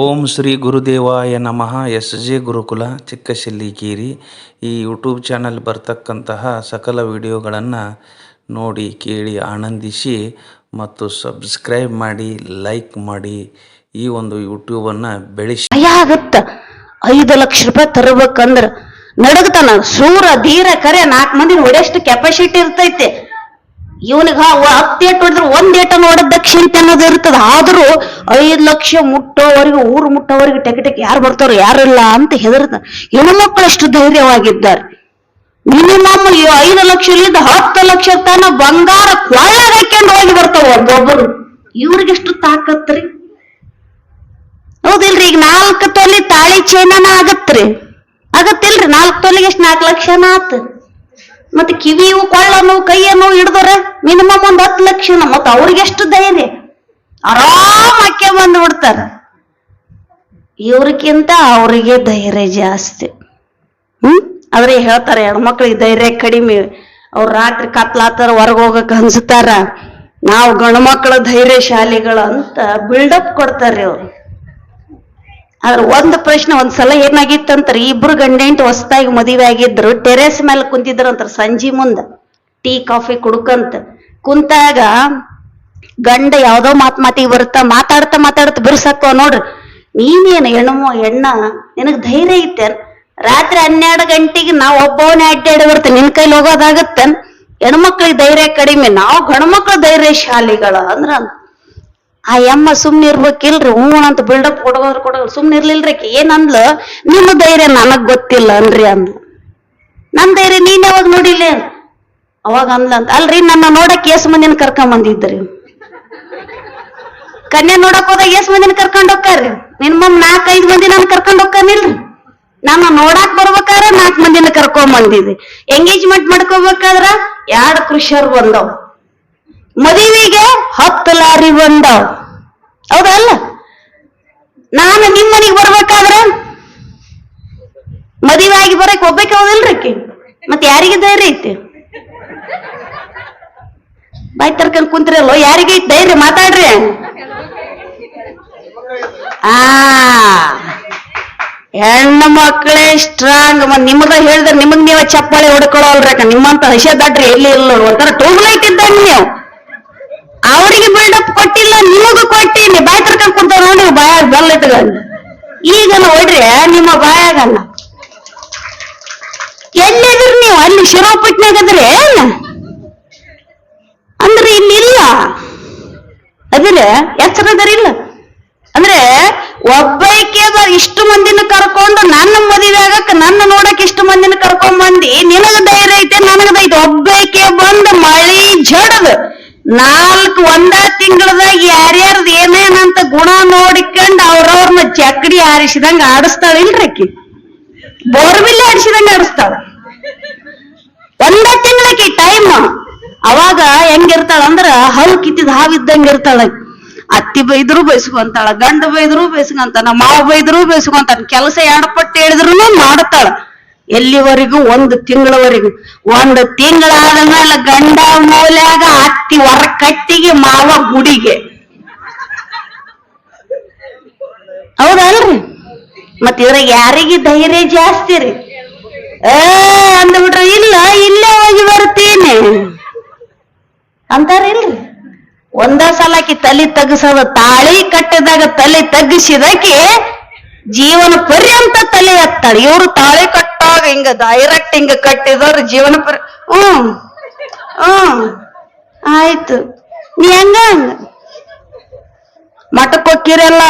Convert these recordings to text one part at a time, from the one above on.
ಓಂ ಶ್ರೀ ಗುರುದೇವಾಯ ನಮಃ. S J ಗುರುಕುಲ ಚಿಕ್ಕಶಿಲ್ಲಿಕೇರಿ ಈ YouTube channel ಬರ್ತಕ್ಕಂತಹ ಸಕಲ ವಿಡಿಯೋಗಳನ್ನು ನೋಡಿ ಕೇಳಿ ಆನಂದಿಸಿ ಮತ್ತು ಸಬ್ಸ್ಕ್ರೈಬ್ ಮಾಡಿ, ಲೈಕ್ ಮಾಡಿ ಈ ಒಂದು ಯೂಟ್ಯೂಬನ್ನು ಬೆಳೆಸಿ. ಭಯ ಆಗುತ್ತ. ಐದು ಲಕ್ಷ ರೂಪಾಯಿ ತರಬೇಕಂದ್ರ ನಡಗತಾನ. ಸೂರ ಧೀರ ಕರೆ ನಾಲ್ಕು ಮಂದಿ ಒಡೆಯಷ್ಟು ಕೆಪಾಸಿಟಿ ಇರ್ತೈತೆ. ಇವನಿಗೆ ಹತ್ತು ಏಟ್ ಹೊಡೆದ್ರೆ ಒಂದ್ ಏಟ ನೋಡೋದ್ ಅನ್ನೋದು ಇರ್ತದ. ಆದ್ರೂ ಐದ್ ಲಕ್ಷ ಮುಟ್ಟೋವರೆಗೂ, ಊರು ಮುಟ್ಟೋವರೆಗೂ ಟೆಕ್ ಟೆಕ್ ಯಾರು ಬರ್ತಾರೋ ಯಾರಿಲ್ಲ ಅಂತ ಹೆದರ್ತ ಹೆಣ್ಮಕ್ಳು ಮಕ್ಕಳಷ್ಟು ಧೈರ್ಯವಾಗಿದ್ದಾರೆ. ಮಿನಿಮಮ್ ಐದು ಲಕ್ಷದಿಂದ ಹತ್ತು ಲಕ್ಷ ತನ ಬಂಗಾರ ಹಾಕೊಂಡು ಹೋಗಿ ಬರ್ತಾವ ಒಬ್ಬೊಬ್ಬರು ಇವ್ರಿಗೆಷ್ಟು ತಾಕತ್ರಿ ಹೌದಿಲ್ರಿ, ಈಗ ನಾಲ್ಕು ತೊಲಿ ತಾಳಿ ಚೈನನ ಆಗತ್ರಿ. ಆಗತ್ತಿಲ್ರಿ, ನಾಲ್ಕು ತೊಲಿಗೆ ಎಷ್ಟು ನಾಲ್ಕು ಲಕ್ಷನ ಆತ್? ಮತ್ತೆ ಕಿವಿಯು ಕೊಳ್ಳನು ಕೈಯನ್ನು ಹಿಡಿದ್ರೆ ಮಿನಿಮಮ್ ಒಂದ್ ಹತ್ತು ಲಕ್ಷ ಮತ್ತೆ ಅವ್ರಿಗೆ ಎಷ್ಟು ಧೈರ್ಯ ಆರಾಮ್ ಹಾಕ್ಯ ಬಂದು ಬಿಡ್ತಾರ. ಇವ್ರಿಗಿಂತ ಅವರಿಗೆ ಧೈರ್ಯ ಜಾಸ್ತಿ. ಹ್ಮ್? ಆದ್ರೆ ಹೇಳ್ತಾರೆ ಹೆಣ್ಮಕ್ಳಿಗೆ ಧೈರ್ಯ ಕಡಿಮೆ. ಅವ್ರು ರಾತ್ರಿ ಕತ್ಲಾತಾರ, ಹೊರಗೆ ಹೋಗಕ್ ಅನ್ಸ್ತಾರ ನಾವು ಗಂಡ್ಮಕ್ಳ ಧೈರ್ಯಶಾಲಿಗಳು ಅಂತ ಬಿಲ್ಡಪ್ ಕೊಡ್ತಾರ್ರಿ ಅವ್ರು ಆದ್ರೆ ಒಂದು ಪ್ರಶ್ನೆ ಒಂದ್ಸಲ ಏನಾಗಿತ್ತಂತಾರೆ ಇಬ್ರು ಗಂಡ ಹೆಂಡತಿ ಹೊಸದಾಗಿ ಮದುವೆ ಆಗಿದ್ರು, ಟೆರೆಸ್ ಮೇಲೆ ಕುಂತಿದ್ರಂತಾರ ಸಂಜೆ ಮುಂದ, ಟೀ, ಕಾಫಿ, ಕುಡ್ಕಂತ. ಕುಂತಾಗ ಗಂಡ ಯಾವ್ದೋ ಮಾತ್ ಮಾತಿಗೆ ಬರುತ್ತಾ, ಮಾತಾಡ್ತಾ ಮಾತಾಡ್ತಾ ಬಿರ್ಸಕ್ಕೋ ನೋಡ್ರಿ. ನೀನೇನು ಹೆಣ್ಣು ಹೆಣ್ಣ, ನಿನಗ್ ಧೈರ್ಯ ಐತೆ ರಾತ್ರಿ ಹನ್ನೆರಡು ಗಂಟೆಗೆ ನಾವು ಒಬ್ಬವನೇ ಅಡ್ಡಾಡಿ ಬರ್ತೇನೆ ನಿನ್ ಕೈಲಿ ಹೋಗೋದಾಗತ್ತೆ ಹೆಣ್ಮಕ್ಳಿಗೆ ಧೈರ್ಯ ಕಡಿಮೆ, ನಾವು ಗಂಡ್ಮಕ್ಳು ಧೈರ್ಯಶಾಲಿಗಳ ಅಂದ್ರ ಆ ಯಮ್ಮ ಸುಮ್ನೆ ಇರ್ಬೇಕಿಲ್ರಿ ಹ್ಞೂ ಅಂತ ಬಿಲ್ಡಪ್ ಕೊಡೋದ್ರ ಕೊಡೋದು ಸುಮ್ನೆ ಇರ್ಲಿಲ್ರಿ ಏನ್ ಅಂದ್ಲು? ನಿಮ್ಮ ಧೈರ್ಯ ನನಗ್ ಗೊತ್ತಿಲ್ಲ ಅನ್ರಿ ಅಂದ್ಲು. ನನ್ ಧೈರ್ಯ ನೀನ್ ಯಾವಾಗ ನೋಡಿಲ್ಲ ಅವಾಗ ಅಂದ್ಲಂತ ಅಲ್ರಿ, ನನ್ನ ನೋಡಕ್ ಎಸ್ ಮಂದಿನ ಕರ್ಕೊಂಡ್ ಬಂದಿದ್ರಿ. ಕನ್ಯಾ ನೋಡಕ್ ಹೋದಾಗ ಎಸ್ ಮಂದಿನ ಕರ್ಕೊಂಡ್ ಹೋಗ್ತಾರ್ರಿ ಮಿನಿಮಮ್ ನಾಲ್ಕೈದು ಮಂದಿ ನಾನು ಕರ್ಕೊಂಡ್ ಹೋಗ್ತಾನಿಲ್ರಿ. ನಾನು ನೋಡಾಕ್ ಬರ್ಬೇಕಾದ್ರೆ ನಾಲ್ಕು ಮಂದಿನ ಕರ್ಕೊಂಡ್ ಎಂಗೇಜ್ಮೆಂಟ್ ಮಾಡ್ಕೋಬೇಕಾದ್ರ ಎರಡು ಕೃಷಿಯರ್ ಬಂದವ್. ಮದುವಿಗೆ ಹತ್ತು ಲಾರಿ ಬಂದವ್. ಹೌದಲ್ಲ ನಾನು ನಿಮ್ಮ ಮನೆಗೆ ಬರ್ಬೇಕಾದ್ರೆ ಮದುವೆ ಆಗಿ ಬರಕ್ ಒಬ್ಬಕ್ಕೆ ಮತ್ತೆ ಯಾರಿಗೆ ಧೈರ್ಯ ಐತಿ? ಬಾಯ್ ತರ್ಕೊಂಡ್ ಕುಂತಿರಲ್ವ ಯಾರಿಗೆ ಧೈರ್ಯ? ಮಾತಾಡ್ರಿ. ಆ. ಹೆಣ್ಣು ಮಕ್ಕಳೇ ಸ್ಟ್ರಾಂಗ್ ಮತ್ ನಿಮ್ಮದ ಹೇಳಿದ್ರೆ ನಿಮಗ್ ನೀವ ಚಪ್ಪಾಳೆ ಹೊಡ್ಕೊಳ್ಳೋಲ್ರಕ್ಕ ನಿಮ್ಮಂತ ಹಸಿ ದಾಟ್ರಿ ಎಲ್ಲಿ ಇಲ್ಲ ಒಂಥರ ಟ್ಯೂಬ್ಲೈಟ್ ಇದ್ದಂಗ ನೀವು. ಅವರಿಗೆ ಬಿಲ್ಡಪ್ ಕೊಟ್ಟಿಲ್ಲ, ನಿಮಗೂ ಕೊಟ್ಟಿನಿ. ಬಾಯ್ ತರ್ಕೊಂಡ್ ನೋಡಿ ಬಾಯಾಗ ಬೆಲ್ಲ ಈಗ ನೋಡ್ರಿ, ನಿಮ್ಮ ಬಾಯಾಗಲ್ಲ. ಎಲ್ಲಿದ್ರಿ ನೀವು? ಅಲ್ಲಿ ಶಿರೋಪಟ್ನಾಗದ್ರಿ ಅಂದ್ರೆ ಇಲ್ಲಿ ಇಲ್ಲ ಅದಿಲ್ಲ ಎಚ್ಚರದರಿಲ್ಲ ಅಂದ್ರೆ ಒಬ್ಬೈಕೆ ಇಷ್ಟು ಮಂದಿನ ಕರ್ಕೊಂಡು, ನನ್ನ ಮದುವೆ ಆಗಕ್, ನನ್ನ ನೋಡಕ್ ಇಷ್ಟು ಮಂದಿನ ಕರ್ಕೊಂಡ್ ಬಂದಿ. ನಿನಗ ಧೈರ್ಯ ಐತೆ, ನನಗ ನನಗದೈತೆ ಒಬ್ಬೈಕೆ ಬಂದ ಮಳಿ ಜಡದ್. ನಾಲ್ಕು ಒಂದ ತಿಂಗಳದಾಗ ಯಾರ್ಯಾರ್ದ ಏನೇನಂತ ಗುಣ ನೋಡಿಕೊಂಡ್ ಅವ್ರವ್ರನ್ನ ಚಕ್ಡಿ ಆರಿಸಿದಂಗ ಆಡಿಸ್ತಾಳ ಇಲ್ರಿ ಅಕ್ಕಿ ಬೋರ್ವಿಲ್ಲ ಆಡಿಸಿದಂಗ ಆಡಿಸ್ತಾಳ. ಒಂದ ತಿಂಗಳಕ್ಕೆ ಟೈಮ್ ಅವಾಗ ಹೆಂಗಿರ್ತಾಳ ಅಂದ್ರ ಹಲ್ ಕಿತ್ತಿದ ಹಾವಿದ್ದಂಗ ಇರ್ತಾಳ. ಅತ್ತಿ ಬೈದ್ರು ಬೈಸ್ಕೊಂತಾಳ, ಗಂಡ ಬೈದ್ರು ಬೈಸ್ಕೊಂತಾನ, ಮಾವ ಬೈದ್ರು ಬೈಸ್ಕೊಂತಾನ, ಕೆಲಸ ಎರಡು ಪಟ್ಟು ಹೇಳಿದ್ರು ಮಾಡ್ತಾಳ. ಎಲ್ಲಿವರೆಗೂ? ಒಂದು ತಿಂಗಳವರೆಗೂ. ಒಂದು ತಿಂಗಳಾದ ಮೇಲೆ ಗಂಡ ಮೂಲ್ಯಾಗ ಅತ್ತಿ ಹೊರ ಕಟ್ಟಿಗೆ ಮಾವ ಗುಡಿಗೆ. ಹೌದಲ್ರಿ? ಮತ್ ಇದ್ರಾಗ ಯಾರಿಗೆ ಧೈರ್ಯ ಜಾಸ್ತಿ ರೀ? ಏ, ಅಂದ್ಬಿಟ್ರೆ ಇಲ್ಲ, ಇಲ್ಲೇ ಹೋಗಿ ಬರ್ತೀನಿ. ಅಂತಾರಿಲ್ರಿ? ಒಂದ ಸಲ ಆಕಿ ತಲೆ ತಗ್ಸೋದು, ತಾಳಿ ಕಟ್ಟಿದಾಗ ತಲೆ ತಗ್ಸಿದಕಿ ಜೀವನ ಪರ್ಯಂತ ತಲೆ ಎತ್ತಾಳೆ. ಇವ್ರು ತಾಳೆ ಕಟ್ಟಾಗ ಹಿಂಗ ಡೈರೆಕ್ಟ್ ಹಿಂಗ ಕಟ್ಟಿದವ್ರು ಜೀವನ ಪರ್ ಹ್ಮ್ ಹ್ಮ್ ಆಯ್ತು. ನೀ ಹಂಗ? ಮಠಕ್ಕೆ ಹೋಗ್ಕಿರಲ್ಲ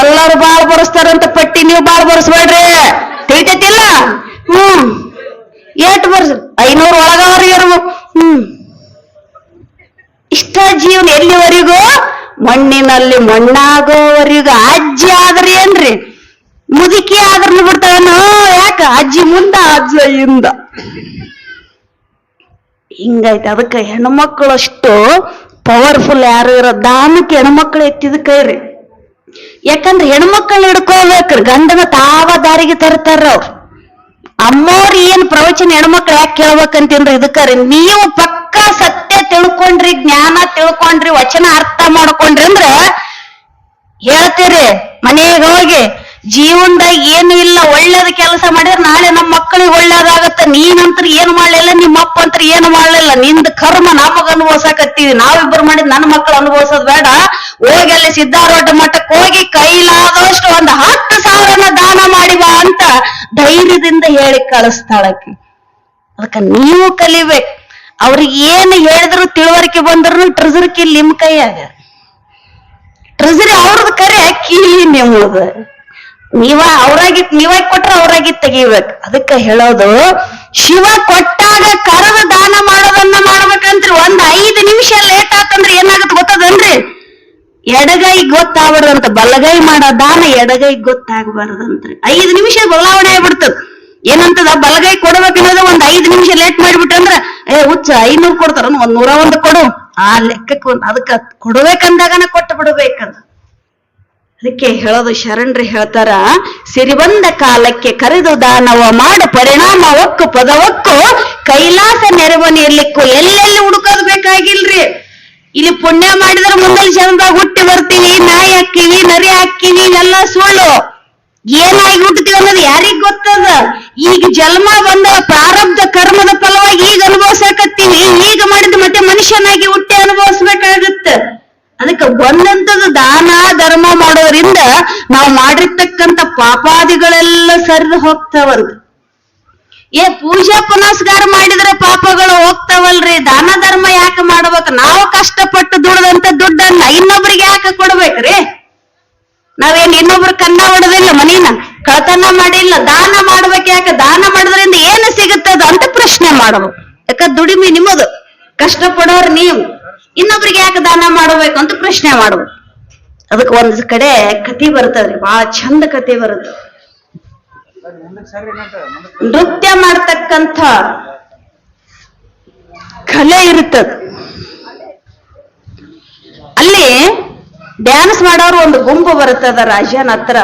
ಎಲ್ಲಾರು ಬಾಳ್ ಬರಸ್ತಾರಂತ ಪಟ್ಟಿ ನೀವು ಬಾಳ್ ಬರಸ್ಬೇಡ್ರಿ. ತಿಳಿತೈತಿಲ್ಲ? ಹ್ಮ್ ಏಟ್ ಬರ್ಸ್ ಐನೂರು ಒಳಗವ್ರಿಗೆ ಇರ್ಬೇಕು ಹ್ಮ್ ಇಷ್ಟ ಜೀವನ ಎಲ್ಲಿವರೆಗೂ? ಮಣ್ಣಿನಲ್ಲಿ ಮಣ್ಣಾಗೋವರೆಗೂ. ಅಜ್ಜಿ ಆದ್ರಿ ಏನ್ರಿ? ಮುದುಕಿ ಆದ್ರೂ ಬಿಡ್ತಾವೇನೋ? ಯಾಕ? ಅಜ್ಜಿ ಮುಂದ, ಅಜ್ಜ ಹಿಂದ ಹಿಂಗೈತೆ ಅದಕ್ಕೆ ಹೆಣ್ಮಕ್ಳು ಅಷ್ಟು ಪವರ್ಫುಲ್ ಯಾರು ಇರೋ ದಾನಕ್ಕೆ ಹೆಣ್ಮಕ್ಳು ಎತ್ತಿದ ಕೈರಿ. ಯಾಕಂದ್ರೆ ಹೆಣ್ಮಕ್ಳು ಹಿಡ್ಕೋಬೇಕ್ರಿ ಗಂಡನ ತಾವ ದಾರಿಗೆ ತರ್ತಾರ ಅವ್ರು. ಅಮ್ಮೋರ್ ಏನ್ ಪ್ರವಚನ ಹೆಣ್ಮಕ್ಳು ಯಾಕೆ ಕೇಳ್ಬೇಕಂತಂದ್ರೆ ಇದಕ್ಕರಿ. ನೀವು ಪಕ್ಕ ಸತ್ಯ ತಿಳ್ಕೊಂಡ್ರಿ, ಜ್ಞಾನ ತಿಳ್ಕೊಂಡ್ರಿ, ವಚನ ಅರ್ಥ ಮಾಡ್ಕೊಂಡ್ರಿ ಅಂದ್ರೆ ಹೇಳ್ತೀರಿ. ಮನೆಗೆ ಹೋಗಿ ಜೀವನದಾಗ ಏನು ಇಲ್ಲ, ಒಳ್ಳೇದ ಕೆಲಸ ಮಾಡಿದ್ರೆ ನಾಳೆ ನಮ್ಮ ಮಕ್ಕಳಿಗೆ ಒಳ್ಳೇದಾಗತ್ತ. ನೀನಂತ್ರ ಏನು ಮಾಡ್ಲಿಲ್ಲ ನಿಮ್ಮ ಅಪ್ಪ ಅಂತ ಏನು ಮಾಡ್ಲಿಲ್ಲ. ನಿಂದ ಕರ್ಮ ನಮಗ ಅನುಭವಿಸಕತ್ತೀವಿ. ನಾವಿಬ್ರು ಮಾಡಿದ್ ನನ್ನ ಮಕ್ಕಳು ಅನುಭವಿಸೋದ್ ಬೇಡ. ಹೋಗಿ ಅಲ್ಲಿ ಸಿದ್ಧಾರೂಢ ಮಠಕ್ಕೆ ಹೋಗಿ ಕೈಲಾದಷ್ಟು ಒಂದು ಹತ್ತು ಸಾವಿರನ ದಾನ ಮಾಡಿ ಬಾ ಅಂತ ಧೈರ್ಯದಿಂದ ಹೇಳಿ ಕಳಿಸ್ತಾಳಕ್ಕೆ ಅದಕ್ಕ ನೀವು ಕಲಿಬೇಕು. ಅವ್ರಿಗೆ ಏನು ಹೇಳಿದ್ರು ತಿಳುವಳಿಕೆ ಬಂದ್ರು ಕಿಲ್ ನಿಮ್ ಕೈಯಾಗ. ಟ್ರೆಸರಿ ಅವ್ರದ್ದು ಕರೆ, ಕೀಲಿ ನಿಮ್ಮದು ನೀವ ಅವ್ರಾಗಿ ನೀವಾಗಿ ಕೊಟ್ರ ಅವ್ರಾಗಿ ತೆಗಿಬೇಕು. ಅದಕ್ಕ ಹೇಳೋದು, ಶಿವ ಕೊಟ್ಟಾಗ ಕರದ ದಾನ ಮಾಡೋದನ್ನ ಮಾಡ್ಬೇಕಂತ್ರಿ ಒಂದ್ ಐದು ನಿಮಿಷ ಲೇಟ್ ಆತಂದ್ರೆ ಏನಾಗತ್ ಗೊತ್ತದನ್ರಿ? ಎಡಗೈ ಗೊತ್ತಾಗ್ಬಾರ್ದಂತ, ಬಲಗೈ ಮಾಡೋ ದಾನ ಎಡಗೈ ಗೊತ್ತಾಗ್ಬಾರ್ದಂತ್ರಿ. ಐದು ನಿಮಿಷ ಬದಲಾವಣೆ ಆಗ್ಬಿಡ್ತದ. ಏನಂತದ? ಬಲಗೈ ಕೊಡ್ಬೇಕನ್ನೋದು ಒಂದ್ ಐದು ನಿಮಿಷ ಲೇಟ್ ಮಾಡ್ಬಿಟ್ಟಂದ್ರ ಏ, ಹುಚ್ಚ, ಐನೂರು ಕೊಡ್ತಾರ, ಒಂದ್ ನೂರ ಒಂದು ಕೊಡು. ಆ ಲೆಕ್ಕಕ್ಕೆ ಒಂದ್ ಅದಕ್ಕ ಕೊಡ್ಬೇಕಂದಾಗನ ಕೊಟ್ಟು ಬಿಡ್ಬೇಕಂತ ಅದಕ್ಕೆ ಹೇಳೋದು ಶರಣ್ರಿ ಹೇಳ್ತಾರ ಸಿರಿಬಂದ ಕಾಲಕ್ಕೆ ಕರೆದು ದಾನವ ಮಾಡ ಪರಿಣಾಮ ಒಕ್ಕು ಪದವಕ್ಕು ಕೈಲಾಸ ನೆರವು ಇರ್ಲಿಕ್ಕೂ ಎಲ್ಲೆಲ್ಲಿ ಹುಡುಕೋದು ಬೇಕಾಗಿಲ್ರಿ? ಇಲ್ಲಿ ಪುಣ್ಯ ಮಾಡಿದ್ರೆ ಮುಂದಲ್ ಜನದಾಗ ಹುಟ್ಟಿ ಬರ್ತೀವಿ, ನಾಯಿ ಹಾಕ್ತೀವಿ, ನರಿ ಹಾಕ್ತೀವಿ ಇವೆಲ್ಲ ಸುಳ್ಳು. ಏನಾಗಿ ಹುಟ್ಟತೀವಿ ಅನ್ನೋದು ಯಾರಿಗ ಗೊತ್ತದ? ಈಗ ಜನ್ಮ ಬಂದ ಪ್ರಾರಬ್ಧ ಕರ್ಮದ ಫಲವಾಗಿ ಈಗ ಅನುಭವಿಸಕತ್ತೀವಿ, ಈಗ ಮಾಡಿದ ಮತ್ತೆ ಮನುಷ್ಯನಾಗಿ ಹುಟ್ಟಿ ಅನುಭವಿಸ್ಬೇಕಾಗತ್ತ. ಅದಕ್ಕೆ ಒಂದಂತದ್ದು ದಾನ, ಧರ್ಮ ಮಾಡೋದ್ರಿಂದ ನಾವು ಮಾಡಿರ್ತಕ್ಕಂಥ ಪಾಪಾದಿಗಳೆಲ್ಲ ಸರಿದು ಹೋಗ್ತಾವಲ್ರಿ. ಏ ಪೂಜಾ ಪುನಸ್ಕಾರ ಮಾಡಿದ್ರೆ ಪಾಪಗಳು ಹೋಗ್ತಾವಲ್ರಿ. ದಾನ, ಧರ್ಮ ಯಾಕೆ ಮಾಡ್ಬೇಕು? ನಾವು ಕಷ್ಟಪಟ್ಟು ದುಡ್ದಂತ ದುಡ್ಡನ್ನ ಇನ್ನೊಬ್ರಿಗೆ ಯಾಕೆ ಕೊಡ್ಬೇಕ್ರಿ? ನಾವೇನ್ ಇನ್ನೊಬ್ರು ಕನ್ನ ಹೊಡೆದಿಲ್ಲ ಮನೀನ? ಕಳತನ ಮಾಡಿಲ್ಲ. ದಾನ ಮಾಡ್ಬೇಕು ಯಾಕೆ? ದಾನ ಮಾಡೋದ್ರಿಂದ ಏನು ಸಿಗುತ್ತದ ಅಂತ ಪ್ರಶ್ನೆ ಮಾಡಬೇಕು. ಯಾಕ ದುಡಿಮೆ ನಿಮ್ಮದು? ಕಷ್ಟಪಡೋರು ನೀವು. ಇನ್ನೊಬ್ರಿಗೆ ಯಾಕೆ ದಾನ ಮಾಡಬೇಕು ಅಂತ ಪ್ರಶ್ನೆ ಮಾಡುವ ಅದಕ್ಕೆ ಒಂದ್ ಕಡೆ ಕತಿ ಬರ್ತದ್ರಿ ಬಹಳ ಚಂದ ಕತಿ ಬರುತ್ತೆ ನೃತ್ಯ ಮಾಡ್ತಕ್ಕಂಥ ಕಲೆ ಇರುತ್ತದ ಅಲ್ಲಿ ಡ್ಯಾನ್ಸ್ ಮಾಡೋರು ಒಂದು ಗುಂಪು ಬರುತ್ತದ ರಾಜನ ಹತ್ರ.